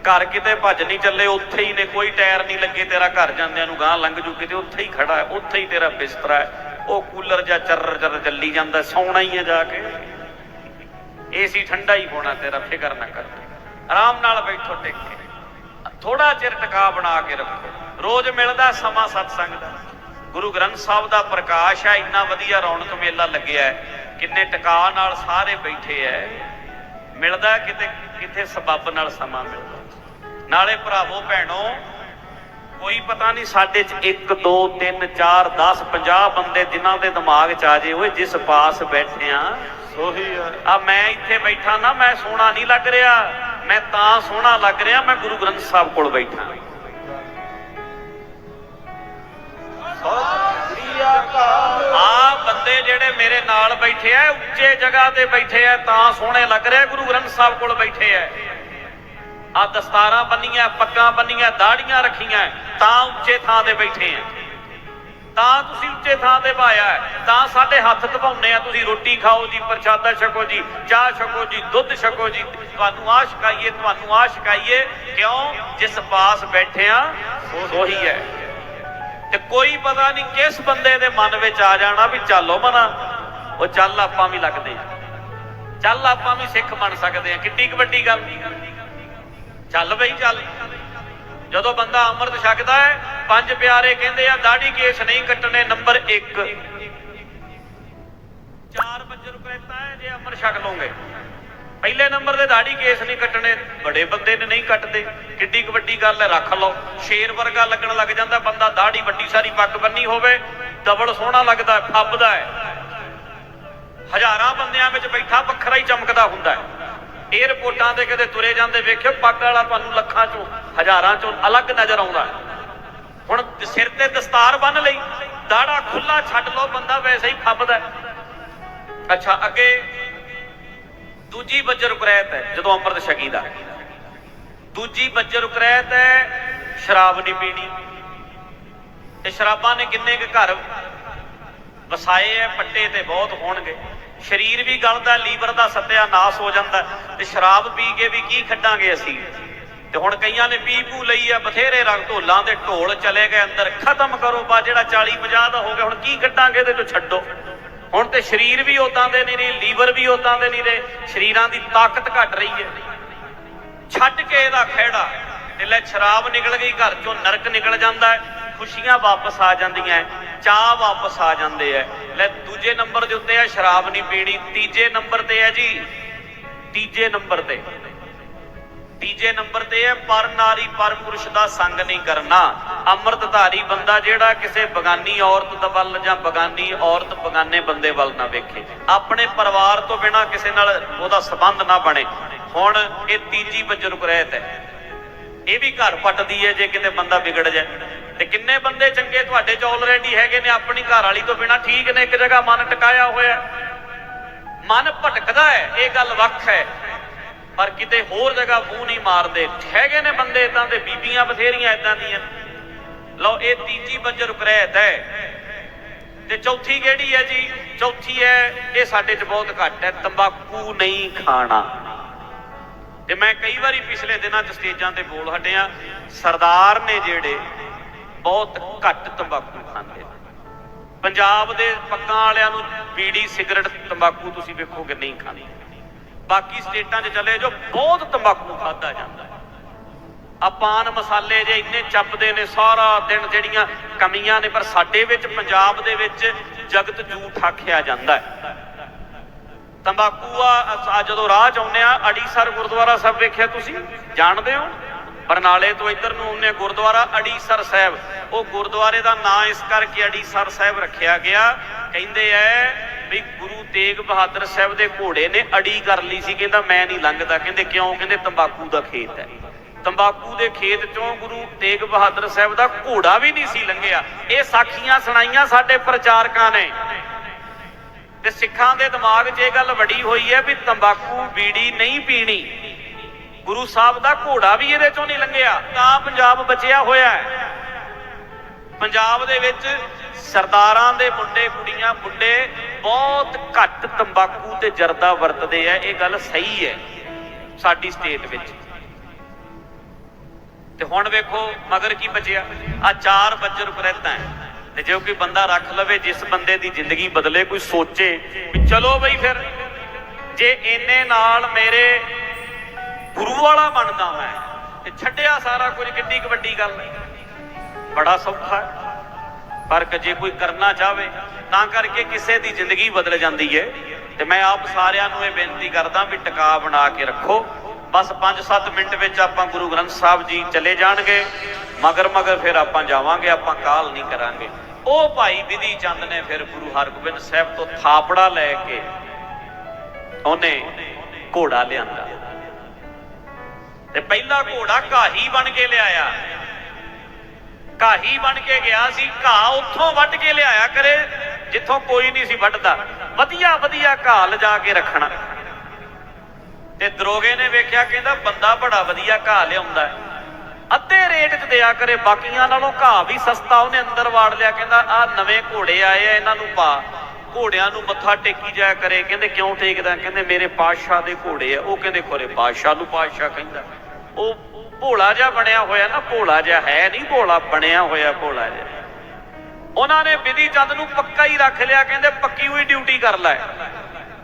ਘਰ ਕਿਤੇ ਭੱਜ ਨਹੀਂ ਚੱਲੇ, ਉੱਥੇ ਹੀ ਨੇ, ਕੋਈ ਟਾਇਰ ਨਹੀਂ ਲੱਗੇ ਤੇਰਾ ਘਰ ਜਾਂਦਿਆਂ ਨੂੰ ਗਾਂ ਲੰਘ ਜੂ, ਕਿਤੇ ਉੱਥੇ ਹੀ ਖੜਾ ਹੈ, ਉੱਥੇ ਹੀ ਤੇਰਾ ਬਿਸਤਰਾ ਹੈ। ਉਹ ਕੂਲਰ ਜਾਂ ਚੱਰ ਚੱਰ ਚੱਲੀ ਜਾਂਦਾ ਸੌਣਾ ਹੀ ਹੈ ਜਾ ਕੇ। ਏਸੀ ਠੰਡਾ ਹੀ ਹੋਣਾ ਤੇਰਾ, ਫਿਕਰ ਨਾ ਕਰ। ਆਰਾਮ ਨਾਲ ਬੈਠੋ ਟਿਕ। ਕੇ ਥੋੜਾ ਚਿਰ ਟਿਕਾ ਬਣਾ ਕੇ ਰੱਖੋ। ਰੋਜ਼ ਮਿਲਦਾ ਸਮਾਂ ਸਤਸੰਗ ਦਾ। ਗੁਰੂ ਗ੍ਰੰਥ ਸਾਹਿਬ ਦਾ ਪ੍ਰਕਾਸ਼ ਹੈ, ਇੰਨਾ ਵਧੀਆ ਰੌਣਕ ਮੇਲਾ ਲੱਗਿਆ ਹੈ। ਕਿੰਨੇ ਟਿਕਾ ਨਾਲ ਸਾਰੇ ਬੈਠੇ ਐ ਮਿਲਦਾ ਕਿਤੇ ਕਿਤੇ ਸਬੱਬ ਨਾਲ ਸਮਾਂ ਮਿਲਦਾ। ਨਾਲੇ ਭਰਾਵੋ ਭੈਣੋ ਕੋਈ ਪਤਾ ਨਹੀਂ ਸਾਡੇ ਚ 1 2 3 4 10 50 ਬੰਦੇ ਜਿਨ੍ਹਾਂ ਦੇ ਦਿਮਾਗ ਚ ਆ ਜੇ ਓਏ ਜਿਸ ਪਾਸ ਬੈਠੇ ਆ। ਸੋਹੀ ਆ। ਮੈਂ ਇੱਥੇ ਬੈਠਾ ਨਾ ਮੈਂ ਸੋਹਣਾ ਨਹੀਂ ਲੱਗ ਰਿਹਾ। ਮੈਂ ਤਾਂ ਸੋਹਣਾ ਲੱਗ ਰਿਹਾ ਮੈਂ ਗੁਰੂ ਗ੍ਰੰਥ ਸਾਹਿਬ ਕੋਲ ਬੈਠਾ। ਆ ਬੰਦੇ ਜਿਹੜੇ ਮੇਰੇ ਨਾਲ ਬੈਠੇ ਆ ਉੱਚੇ ਜਗ੍ਹਾ ਤੇ ਬੈਠੇ ਆ ਤਾਂ ਸੋਹਣੇ ਲੱਗ ਰਿਹਾ ਗੁਰੂ ਗ੍ਰੰਥ ਸਾਹਿਬ ਕੋਲ ਬੈਠੇ ਆ। ਆ ਦਸਤਾਰਾਂ ਬੰਨੀਆਂ, ਪੱਗਾਂ ਬੰਨੀਆਂ, ਦਾੜੀਆਂ ਰੱਖੀਆਂ, ਤਾਂ ਉੱਚੇ ਥਾਂ ਤੇ ਬੈਠੇ ਆ। ਤਾਂ ਤੁਸੀਂ ਉੱਚੇ ਥਾਂ ਤੇ ਪਾਇਆ ਤਾਂ ਸਾਡੇ ਹੱਥ ਧਵਾਉਨੇ ਆ, ਤੁਸੀਂ ਰੋਟੀ ਖਾਓ ਜੀ, ਪ੍ਰਸ਼ਾਦਾ ਛਕੋ ਜੀ, ਚਾਹ ਛਕੋ ਜੀ, ਦੁੱਧ ਛਕੋ ਜੀ, ਤੁਹਾਨੂੰ ਆ ਛਕਾਈਏ, ਤੁਹਾਨੂੰ ਆ ਛਕਾਈਏ, ਕਿਉਂ? ਜਿਸ ਪਾਸ ਬੈਠੇ ਆ, ਉਹੀ ਹੈ। ਤੇ ਕੋਈ ਪਤਾ ਨਹੀਂ ਕਿਸ ਬੰਦੇ ਦੇ ਮਨ ਵਿੱਚ ਆ ਜਾਣਾ ਵੀ ਚੱਲੋ ਮਨਾ, ਉਹ ਚੱਲ ਆਪਾਂ ਵੀ ਲੱਗਦੇ ਚੱਲ ਆਪਾਂ ਵੀ ਸਿੱਖ ਬਣ ਸਕਦੇ ਆ, ਕਿੱਡੀ ਕੁ ਵੱਡੀ ਗੱਲ। ਚੱਲ ਬਈ ਚੱਲ। ਜਦੋਂ ਬੰਦਾ ਅੰਮ੍ਰਿਤ ਛਕਦਾ ਹੈ, ਪੰਜ ਪਿਆਰੇ ਕਹਿੰਦੇ ਆ, ਦਾੜੀ ਕੇਸ ਨਹੀਂ ਕੱਟਣੇ, ਨੰਬਰ 1 ਚਾਰ ਬੱਜਰ ਕਰਤਾ ਹੈ, ਜੇ ਅੰਮ੍ਰਿਤ ਛਕ ਲਓਗੇ। ਪਹਿਲੇ ਨੰਬਰ ਤੇ ਦਾੜੀ ਕੇਸ ਨਹੀਂ ਕੱਟਣੇ, ਬੜੇ ਬੰਦੇ ਨੇ ਨਹੀਂ ਕੱਟਦੇ। ਕਿੱਡੀ ਕੁ ਵੱਡੀ ਗੱਲ ਹੈ, ਰੱਖ ਲਓ। ਸ਼ੇਰ ਵਰਗਾ ਲੱਗਣ ਲੱਗ ਜਾਂਦਾ, ਬੰਦਾ ਦਾੜੀ ਵੱਡੀ ਸਾਰੀ ਪੱਕ ਬੰਨੀ ਹੋਵੇ ਡਬਲ ਸੋਹਣਾ ਲੱਗਦਾ ਫੱਬਦਾ ਹੈ। ਹਜ਼ਾਰਾਂ ਬੰਦਿਆਂ ਵਿੱਚ ਬੈਠਾ, ਵੱਖਰਾ ਹੀ ਚਮਕਦਾ ਹੁੰਦਾ ਹੈ। ਏਅਰਪੋਰਟਾਂ ਤੇ ਕਦੇ ਤੁਰੇ ਜਾਂਦੇ ਵੇਖਿਓ, ਪੱਗ ਵਾਲਾ ਤੁਹਾਨੂੰ ਲੱਖਾਂ ਚੋਂ, ਹਜ਼ਾਰਾਂ ਚੋਂ ਅਲੱਗ ਨਜ਼ਰ ਆਉਂਦਾ ਹੁਣ ਸਿਰ ਤੇ ਦਸਤਾਰ ਬੰਨ ਲਈ, ਦਾੜਾ ਖੁੱਲਾ ਛੱਡ ਲੋ ਬੰਦਾ ਵੈਸੇ ਹੀ ਫੱਬਦਾ ਅੱਛਾ, ਅੱਗੇ ਦੂਜੀ ਬੱਜਰ ਕੁਰੈਤ ਹੈ, ਜਦੋਂ ਅੰਮ੍ਰਿਤ ਛਕੀ ਦਾ। ਦੂਜੀ ਬੱਜਰ ਕੁਰੈਤ ਹੈ, ਸ਼ਰਾਬ ਨਹੀਂ ਪੀਣੀ। ਤੇ ਸ਼ਰਾਬਾਂ ਨੇ ਕਿੰਨੇ ਕੁ ਘਰ ਵਸਾਏ ਐ ਪੱਟੇ ਤੇ ਬਹੁਤ ਹੋਣਗੇ। ਸਰੀਰ ਵੀ ਗਲਦਾ, ਲੀਵਰ ਦਾ ਸਤਿਆਨਾਸ਼ ਹੋ ਜਾਂਦਾ ਤੇ ਸ਼ਰਾਬ ਪੀ ਕੇ ਵੀ ਕੀ ਖੱਡਾਂਗੇ ਅਸੀਂ? ਤੇ ਹੁਣ ਕਈਆਂ ਨੇ ਪੀ ਪੂ ਲਈ ਆ, ਬਥੇਰੇ ਰੰਗ ਢੋਲਾਂ ਦੇ ਢੋਲ ਚਲੇ ਗਏ ਅੰਦਰ। ਖਤਮ ਕਰੋ ਬਾ, ਜਿਹੜਾ 40 50 ਦਾ ਹੋ ਗਿਆ, ਹੁਣ ਕੀ ਕੱਢਾਂਗੇ ਇਹਦੇ ਚੋਂ ਛੱਡੋ। ਹੁਣ ਤੇ ਸਰੀਰ ਵੀ ਉਦਾਂ ਦੇ ਨਹੀਂ ਰਹੇ, ਲੀਵਰ ਵੀ ਉਦਾਂ ਦੇ ਨਹੀਂ ਰਹੇ। ਸਰੀਰਾਂ ਦੀ ਤਾਕਤ ਘਟ ਰਹੀ ਹੈ। ਛੱਡ ਕੇ ਇਹਦਾ ਖਿਹੜਾ। ਤੇ ਲੈ ਸ਼ਰਾਬ ਨਿਕਲ ਗਈ, ਘਰ ਚੋਂ ਨਰਕ ਨਿਕਲ ਜਾਂਦਾ ਹੈ, ਖੁਸ਼ੀਆਂ ਵਾਪਸ ਆ ਜਾਂਦੀਆਂ ਚਾਹ ਵਾਪਸ ਆ ਜਾਂਦੇ ਐ ਲੈ ਦੂਜੇ ਨੰਬਰ ਦੇ ਉੱਤੇ ਹੈ, ਸ਼ਰਾਬ ਨਹੀਂ ਪੀਣੀ, ਤੀਜੇ ਨੰਬਰ ਤੇ ਹੈ ਜੀ, ਤੀਜੇ ਨੰਬਰ ਤੇ। ਤੀਜੇ ਨੰਬਰ ਤੇ ਹੈ, ਪਰ ਨਾਰੀ, ਪਰ ਪੁਰਸ਼ ਦਾ ਸੰਗ ਨਹੀਂ ਕਰਨਾ। ਅੰਮ੍ਰਿਤਧਾਰੀ ਬੰਦਾ ਜਿਹੜਾ ਕਿਸੇ ਬਗਾਨੀ ਔਰਤ ਦਾ ਵੱਲ ਜਾਂ ਬਗਾਨੀ ਔਰਤ ਬਗਾਨੇ ਬੰਦੇ ਵੱਲ ਨਾ ਵੇਖੇ। ਆਪਣੇ ਪਰਿਵਾਰ ਤੋਂ ਬਿਨਾ ਕਿਸੇ ਨਾਲ ਉਹਦਾ ਸਬੰਧ ਨਾ ਬਣੇ। ਹੁਣ ਇਹ ਤੀਜੀ ਬਜਰੁਗ ਰਹਿਤ ਹੈ। ਇਹ ਵੀ ਘਰ ਪੱਟਦੀ ਹੈ ਜੇ ਕਿਤੇ ਬੰਦਾ ਵਿਗੜ ਜਾਏ। ਤੇ ਕਿੰਨੇ ਬੰਦੇ ਚੰਗੇ ਤੁਹਾਡੇ ਚ ਆਲਰੇਡੀ ਹੈਗੇ ਨੇ, ਆਪਣੀ ਘਰ ਵਾਲੀ ਤੋਂ ਬਿਨਾ ਠੀਕ ਨੇ, ਇੱਕ ਜਗ੍ਹਾ ਮਨ ਟਿਕਾਇਆ ਹੋਇਆ ਮਨ ਭਟਕਦਾ ਹੈ, ਇਹ ਗੱਲ ਵੱਖ ਹੈ। ਪਰ ਕਿਤੇ ਹੋਰ ਜਗ੍ਹਾ ਮੂੰਹ ਨਹੀਂ ਮਾਰਦੇ। ਹੈਗੇ ਨੇ ਬੰਦੇ ਇਦਾਂ ਦੇ, ਬੀਬੀਆਂ ਬਥੇਰੀਆਂ ਇਦਾਂ ਦੀਆਂ। ਲਓ, ਇਹ ਤੀਜੀ ਬੰਜਰ ਉਕਰੈਤ ਹੈ। ਤੇ ਚੌਥੀ ਕਿਹੜੀ ਹੈ ਜੀ? ਚੌਥੀ ਹੈ, ਇਹ ਸਾਡੇ 'ਚ ਬਹੁਤ ਘੱਟ ਹੈ, ਤੰਬਾਕੂ ਨਹੀਂ ਖਾਣਾ। ਤੇ ਮੈਂ ਕਈ ਵਾਰੀ ਪਿਛਲੇ ਦਿਨਾਂ 'ਚ ਸਟੇਜਾਂ ਤੇ ਬੋਲ ਹਟਿਆ, ਸਰਦਾਰ ਨੇ ਜਿਹੜੇ ਬਹੁਤ ਘੱਟ ਤੰਬਾਕੂ ਖਾਂਦੇ। ਪੰਜਾਬ ਦੇ ਪੱਕਾਂ ਵਾਲਿਆਂ ਨੂੰ ਬੀੜੀ, ਸਿਗਰਟ, ਤੰਬਾਕੂ ਤੁਸੀਂ ਵੇਖੋਗੇ ਨਹੀਂ ਖਾਂਦੇ। ਬਾਕੀ ਸਟੇਟਾਂ 'ਚ ਚਲੇ ਜੋ ਬਹੁਤ ਤੰਬਾਕੂ ਖਾਦਾ ਜਾਂਦਾ। ਹੈ ਮਸਾਲੇ ਜੇ ਇੰਨੇ ਚੱਪਦੇ ਨੇ, ਸਾਰਾ ਦਿਨ ਜਿਹੜੀਆਂ ਕਮੀਆਂ ਨੇ, ਪਰ ਸਾਡੇ ਵਿੱਚ, ਪੰਜਾਬ ਦੇ ਵਿੱਚ ਜਗਤ ਝੂਠ ਆਖਿਆ ਜਾਂਦਾ ਹੈ। ਤੰਬਾਕੂ ਆ ਜਦੋਂ ਰਾਹ ਚ ਆਉਂਦੇ ਆ ਅੜੀਸਰ ਗੁਰਦੁਆਰਾ ਸਾਹਿਬ ਵੇਖਿਆ ਤੁਸੀਂ? ਜਾਣਦੇ ਹੋ? ਬਰਨਾਲੇ ਤੋਂ ਇੱਧਰ ਨੂੰ ਆਉਂਦੇ ਗੁਰਦੁਆਰਾ ਅੜੀਸਰ ਸਾਹਿਬ। ਉਹ ਗੁਰਦੁਆਰੇ ਦਾ ਨਾਂ ਇਸ ਕਰਕੇ ਅੜੀਸਰ ਸਾਹਿਬ ਰੱਖਿਆ ਗਿਆ। ਕਹਿੰਦੇ ਐ ਵੀ ਗੁਰੂ ਤੇਗ ਬਹਾਦਰ ਸਾਹਿਬ ਦੇ ਘੋੜੇ ਨੇ ਅੜੀ ਕਰ ਲਈ ਸੀ। ਕਹਿੰਦਾ ਮੈਂ ਨਹੀਂ ਲੰਘਦਾ। ਕਹਿੰਦੇ ਕਿਉਂ? ਕਹਿੰਦੇ ਤੰਬਾਕੂ ਦਾ ਖੇਤ ਹੈ ਤੰਬਾਕੂ ਦੇ ਖੇਤ ਚੋਂ ਗੁਰੂ ਤੇਗ ਬਹਾਦਰ ਸਾਹਿਬ ਦਾ ਘੋੜਾ ਵੀ ਨਹੀਂ ਸੀ ਲੰਘਿਆ। ਇਹ ਸਾਖੀਆਂ ਸੁਣਾਈਆਂ ਸਾਡੇ ਪ੍ਰਚਾਰਕਾਂ ਨੇ। ਤੇ ਸਿੱਖਾਂ ਦੇ ਦਿਮਾਗ 'ਚ ਇਹ ਗੱਲ ਵੜੀ ਹੋਈ ਹੈ ਵੀ ਤੰਬਾਕੂ ਬੀੜੀ ਨਹੀਂ ਪੀਣੀ। ਗੁਰੂ ਸਾਹਿਬ ਦਾ ਘੋੜਾ ਵੀ ਇਹਦੇ ਚੋਂ ਨਹੀਂ ਲੰਘਿਆ, ਤਾਂ ਪੰਜਾਬ ਬਚਿਆ ਹੋਇਆ ਹੈ। ਪੰਜਾਬ ਦੇ ਵਿੱਚ ਸਰਦਾਰਾਂ ਦੇ ਮੁੰਡੇ, ਕੁੜੀਆਂ, ਮੁੰਡੇ ਬਹੁਤ ਘੱਟ ਤੰਬਾਕੂ ਤੇ ਜਰਦਾ ਵਰਤਦੇ ਆ, ਇਹ ਗੱਲ ਸਹੀ ਹੈ ਸਾਡੀ ਸਟੇਟ ਵਿੱਚ। ਤੇ ਹੁਣ ਵੇਖੋ ਮਗਰ ਕੀ ਬਚਿਆ ਆ ਚਾਰ ਬੱਜਰ ਕੁਰੈਤਾਂ ਹੈ। ਤੇ ਜੇ ਕੋਈ ਬੰਦਾ ਰੱਖ ਲਵੇ, ਜਿਸ ਬੰਦੇ ਦੀ ਜ਼ਿੰਦਗੀ ਬਦਲੇ, ਕੋਈ ਸੋਚੇ ਵੀ ਚਲੋ ਬਈ ਫਿਰ, ਜੇ ਇੰਨੇ ਨਾਲ ਮੇਰੇ ਗੁਰੂ ਵਾਲਾ ਬਣਦਾ ਮੈਂ, ਤੇ ਛੱਡਿਆ ਸਾਰਾ ਕੁਝ ਕਿੰਨੀ ਕੁ ਵੱਡੀ ਗੱਲ ਬੜਾ ਸੌਖਾ ਪਰ ਜੇ ਕੋਈ ਕਰਨਾ ਚਾਹਵੇ, ਤਾਂ ਕਰਕੇ ਕਿਸੇ ਦੀ ਜ਼ਿੰਦਗੀ ਬਦਲ ਜਾਂਦੀ ਹੈ ਤੇ ਮੈਂ ਆਪ ਸਾਰਿਆਂ ਨੂੰ ਇਹ ਬੇਨਤੀ ਕਰਦਾ ਵੀ ਟਿਕਾ ਬਣਾ ਕੇ ਰੱਖੋ। ਬਸ 5-7 ਮਿੰਟ ਵਿੱਚ ਆਪਾਂ ਗੁਰੂ ਗ੍ਰੰਥ ਸਾਹਿਬ ਜੀ ਚਲੇ ਜਾਣਗੇ। ਮਗਰ ਮਗਰ ਫਿਰ ਆਪਾਂ ਜਾਵਾਂਗੇ, ਆਪਾਂ ਕਾਲ ਨਹੀਂ ਕਰਾਂਗੇ। ਉਹ ਭਾਈ ਵਿਧੀ ਚੰਦ ਨੇ ਫਿਰ ਗੁਰੂ ਹਰਗੋਬਿੰਦ ਸਾਹਿਬ ਤੋਂ ਥਾਪੜਾ ਲੈ ਕੇ ਉਹਨੇ ਘੋੜਾ ਲਿਆਂਦਾ। ਤੇ ਪਹਿਲਾ ਘੋੜਾ ਘਾਹੀ ਬਣ ਕੇ ਲਿਆਇਆ। ਘਾਹੀ ਬਣ ਕੇ ਗਿਆ ਸੀ, ਘਾਹ ਉੱਥੋਂ ਵੱਢ ਕੇ ਲਿਆਇਆ ਕਰੇ, ਜਿੱਥੋਂ ਕੋਈ ਨਹੀਂ ਸੀ ਵੱਢਦਾ। ਵਧੀਆ ਵਧੀਆ ਘਾਹ ਲਿਜਾ ਕੇ ਰੱਖਣਾ। ਤੇ ਦਰੋਗੇ ਨੇ ਵੇਖਿਆ, ਕਹਿੰਦਾ ਬੰਦਾ ਬੜਾ ਵਧੀਆ ਘਾਹ ਲਿਆਉਂਦਾ। ਹੈ। ਅੱਧੇ ਰੇਟ 'ਚ ਦਿਆ ਕਰੇ, ਬਾਕੀਆਂ ਨਾਲੋਂ ਘਾਹ ਵੀ ਸਸਤਾ ਉਹਨੇ ਅੰਦਰ ਵਾੜ ਲਿਆ। ਕਹਿੰਦਾ, ਆ ਨਵੇਂ ਘੋੜੇ ਆਏ ਆ, ਇਹਨਾਂ ਨੂੰ ਪਾ। ਘੋੜਿਆਂ ਨੂੰ ਮੱਥਾ ਟੇਕੀ ਜਾਇਆ ਕਰੇ। ਕਹਿੰਦੇ, ਕਿਉਂ ਟੇਕਦਾ? ਕਹਿੰਦੇ, ਮੇਰੇ ਪਾਤਸ਼ਾਹ ਦੇ ਘੋੜੇ ਆ। ਉਹ ਕਹਿੰਦੇ, ਖੋਰੇ ਪਾਤਸ਼ਾਹ ਨੂੰ ਪਾਤਸ਼ਾਹ ਕਹਿੰਦਾ। ਉਹ ਭੋਲਾ ਜਿਹਾ ਬਣਿਆ ਹੋਇਆ ਨਾ, ਭੋਲਾ ਜਿਹਾ ਹੈ ਨਹੀਂ ਭੋਲਾ, ਬਣਿਆ ਹੋਇਆ ਭੋਲਾ ਜਿਹਾ। ਉਹਨਾਂ ਨੇ ਵਿਧੀ ਚੰਦ ਨੂੰ ਪੱਕਾ ਹੀ ਰੱਖ ਲਿਆ। ਕਹਿੰਦੇ, ਪੱਕੀ ਹੋਈ ਡਿਊਟੀ ਕਰ ਲੈ।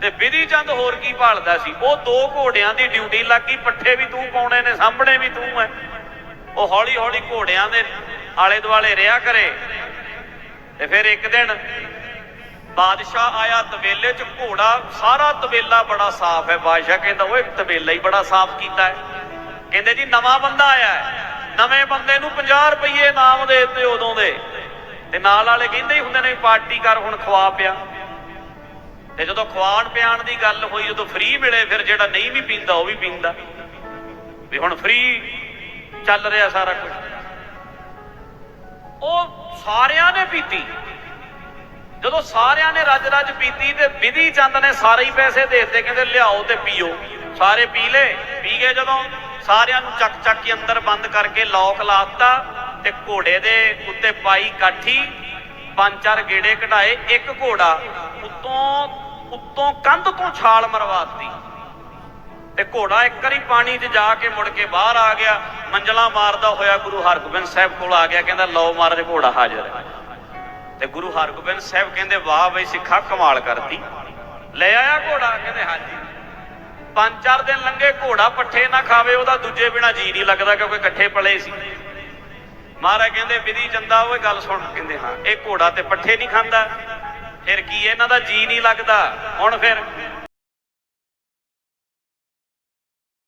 ਤੇ ਵਿਧੀ ਚੰਦ ਹੋਰ ਕੀ ਭਾਲਦਾ ਸੀ? ਉਹ ਦੋ ਘੋੜਿਆਂ ਦੀ ਡਿਊਟੀ ਲੱਗੀ, ਪੱਠੇ ਵੀ ਤੂੰ ਪਾਉਣੇ ਨੇ, ਸਾਹਮਣੇ ਵੀ ਤੂੰ ਐ। ਉਹ ਹੌਲੀ ਹੌਲੀ ਘੋੜਿਆਂ ਦੇ ਆਲੇ ਦੁਆਲੇ ਰਿਹਾ ਕਰੇ। ਤੇ ਫਿਰ ਇੱਕ ਦਿਨ ਬਾਦਸ਼ਾਹ ਆਇਆ ਤਬੇਲੇ 'ਚ ਘੋੜਾ, ਸਾਰਾ ਤਬੇਲਾ ਬੜਾ ਸਾਫ਼ ਹੈ। ਬਾਦਸ਼ਾਹ ਕਹਿੰਦਾ, ਓਏ, ਤਬੇਲਾ ਹੀ ਬੜਾ ਸਾਫ਼ ਕੀਤਾ ਹੈ। ਕਹਿੰਦੇ, ਜੀ, ਨਵਾਂ ਬੰਦਾ ਆਇਆ ਹੈ। ਨਵੇਂ ਬੰਦੇ ਨੂੰ 50 ਰੁਪਏ ਨਾਮ ਦੇ ਦਿੱਤੇ ਉਦੋਂ ਦੇ। ਤੇ ਨਾਲ ਵਾਲੇ ਕਹਿੰਦੇ ਹੀ ਹੁੰਦੇ ਨੇ ਪਾਰਟੀ ਕਰ, ਹੁਣ ਖਵਾ ਪਿਆ। ਤੇ ਜਦੋਂ ਖਵਾਣ ਪਿਆਣ ਦੀ ਗੱਲ ਹੋਈ, ਉਦੋਂ ਫ੍ਰੀ ਮਿਲੇ, ਫਿਰ ਜਿਹੜਾ ਨਹੀਂ ਵੀ ਪੀਂਦਾ, ਉਹ ਵੀ ਪੀਂਦਾ। ਵੀ ਹੁਣ ਫ੍ਰੀ ਚੱਲ ਰਿਹਾ ਸਾਰਾ ਕੁਝ। ਉਹ ਸਾਰਿਆਂ ਨੇ ਪੀਤੀ। ਜਦੋਂ ਸਾਰਿਆਂ ਨੇ ਰੱਜ ਰੱਜ ਪੀਤੀ ਤੇ ਵਿਧੀ ਚੰਦ ਨੇ ਸਾਰੇ ਹੀ ਪੈਸੇ ਦੇ ਦਿੱਤੇ, ਕਹਿੰਦੇ ਲਿਆਓ ਤੇ ਪੀਓ। ਸਾਰੇ ਪੀ ਲੇ ਪੀ ਗਏ ਜਦੋਂ ਸਾਰਿਆਂ ਨੂੰ ਚੱਕ ਚੱਕ ਕੇ ਅੰਦਰ ਬੰਦ ਕਰਕੇ ਲੋਕ ਲਾਤਾ ਤੇ ਘੋੜੇ ਦੇ ਉੱਤੇ ਪਾਈ ਕਾਠੀ, ਪੰਜ ਚਾਰ ਗੇੜੇ ਕਢਾਏ, ਇੱਕ ਘੋੜਾ ਉੱਤੋਂ ਉੱਤੋਂ ਕੰਧ ਤੋਂ ਛਾਲ ਮਰਵਾਤੀ ਤੇ ਘੋੜਾ ਇੱਕ ਵਾਰੀ ਪਾਣੀ 'ਚ ਜਾ ਕੇ ਮੁੜ ਕੇ ਬਾਹਰ ਆ ਗਿਆ, ਮੰਜਲਾ ਮਾਰਦਾ ਹੋਇਆ ਗੁਰੂ ਹਰਗੋਬਿੰਦ ਸਾਹਿਬ ਕੋਲ ਆ ਗਿਆ, ਕਹਿੰਦਾ, ਲਓ ਮਹਾਰਾਜ, ਘੋੜਾ ਹਾਜ਼ਰ ਹੈ। ਤੇ ਗੁਰੂ ਹਰਗੋਬਿੰਦ ਸਾਹਿਬ ਕਹਿੰਦੇ, ਵਾਹ ਬਈ, ਸਿੱਖਾ ਕਮਾਲ ਕਰਤੀ। ਲੈ ਆਇਆ ਘੋੜਾ। ਕਹਿੰਦੇ, ਹਾਂਜੀ। ਪੰਜ ਚਾਰ ਦਿਨ ਲੰਘੇ, ਘੋੜਾ ਪੱਠੇ ਨਾ ਖਾਵੇ, ਉਹਦਾ ਦੂਜੇ ਬਿਨਾ ਜੀ ਨਹੀਂ ਲੱਗਦਾ ਕਿਉਂਕਿ ਇਕੱਠੇ ਪਲੇ ਸੀ। ਮਹਾਰਾਜ ਕਹਿੰਦੇ, ਵਿਧੀ ਚੰਦਾ ਓਏ ਗੱਲ ਸੁਣ। ਕਹਿੰਦੇ, ਹਾਂ, ਇਹ ਘੋੜਾ ਤੇ ਪੱਠੇ ਨਹੀਂ ਖਾਂਦਾ। ਫਿਰ ਕੀ ਇਹਨਾਂ ਦਾ ਜੀ ਨਹੀਂ ਲੱਗਦਾ? ਹੁਣ ਫਿਰ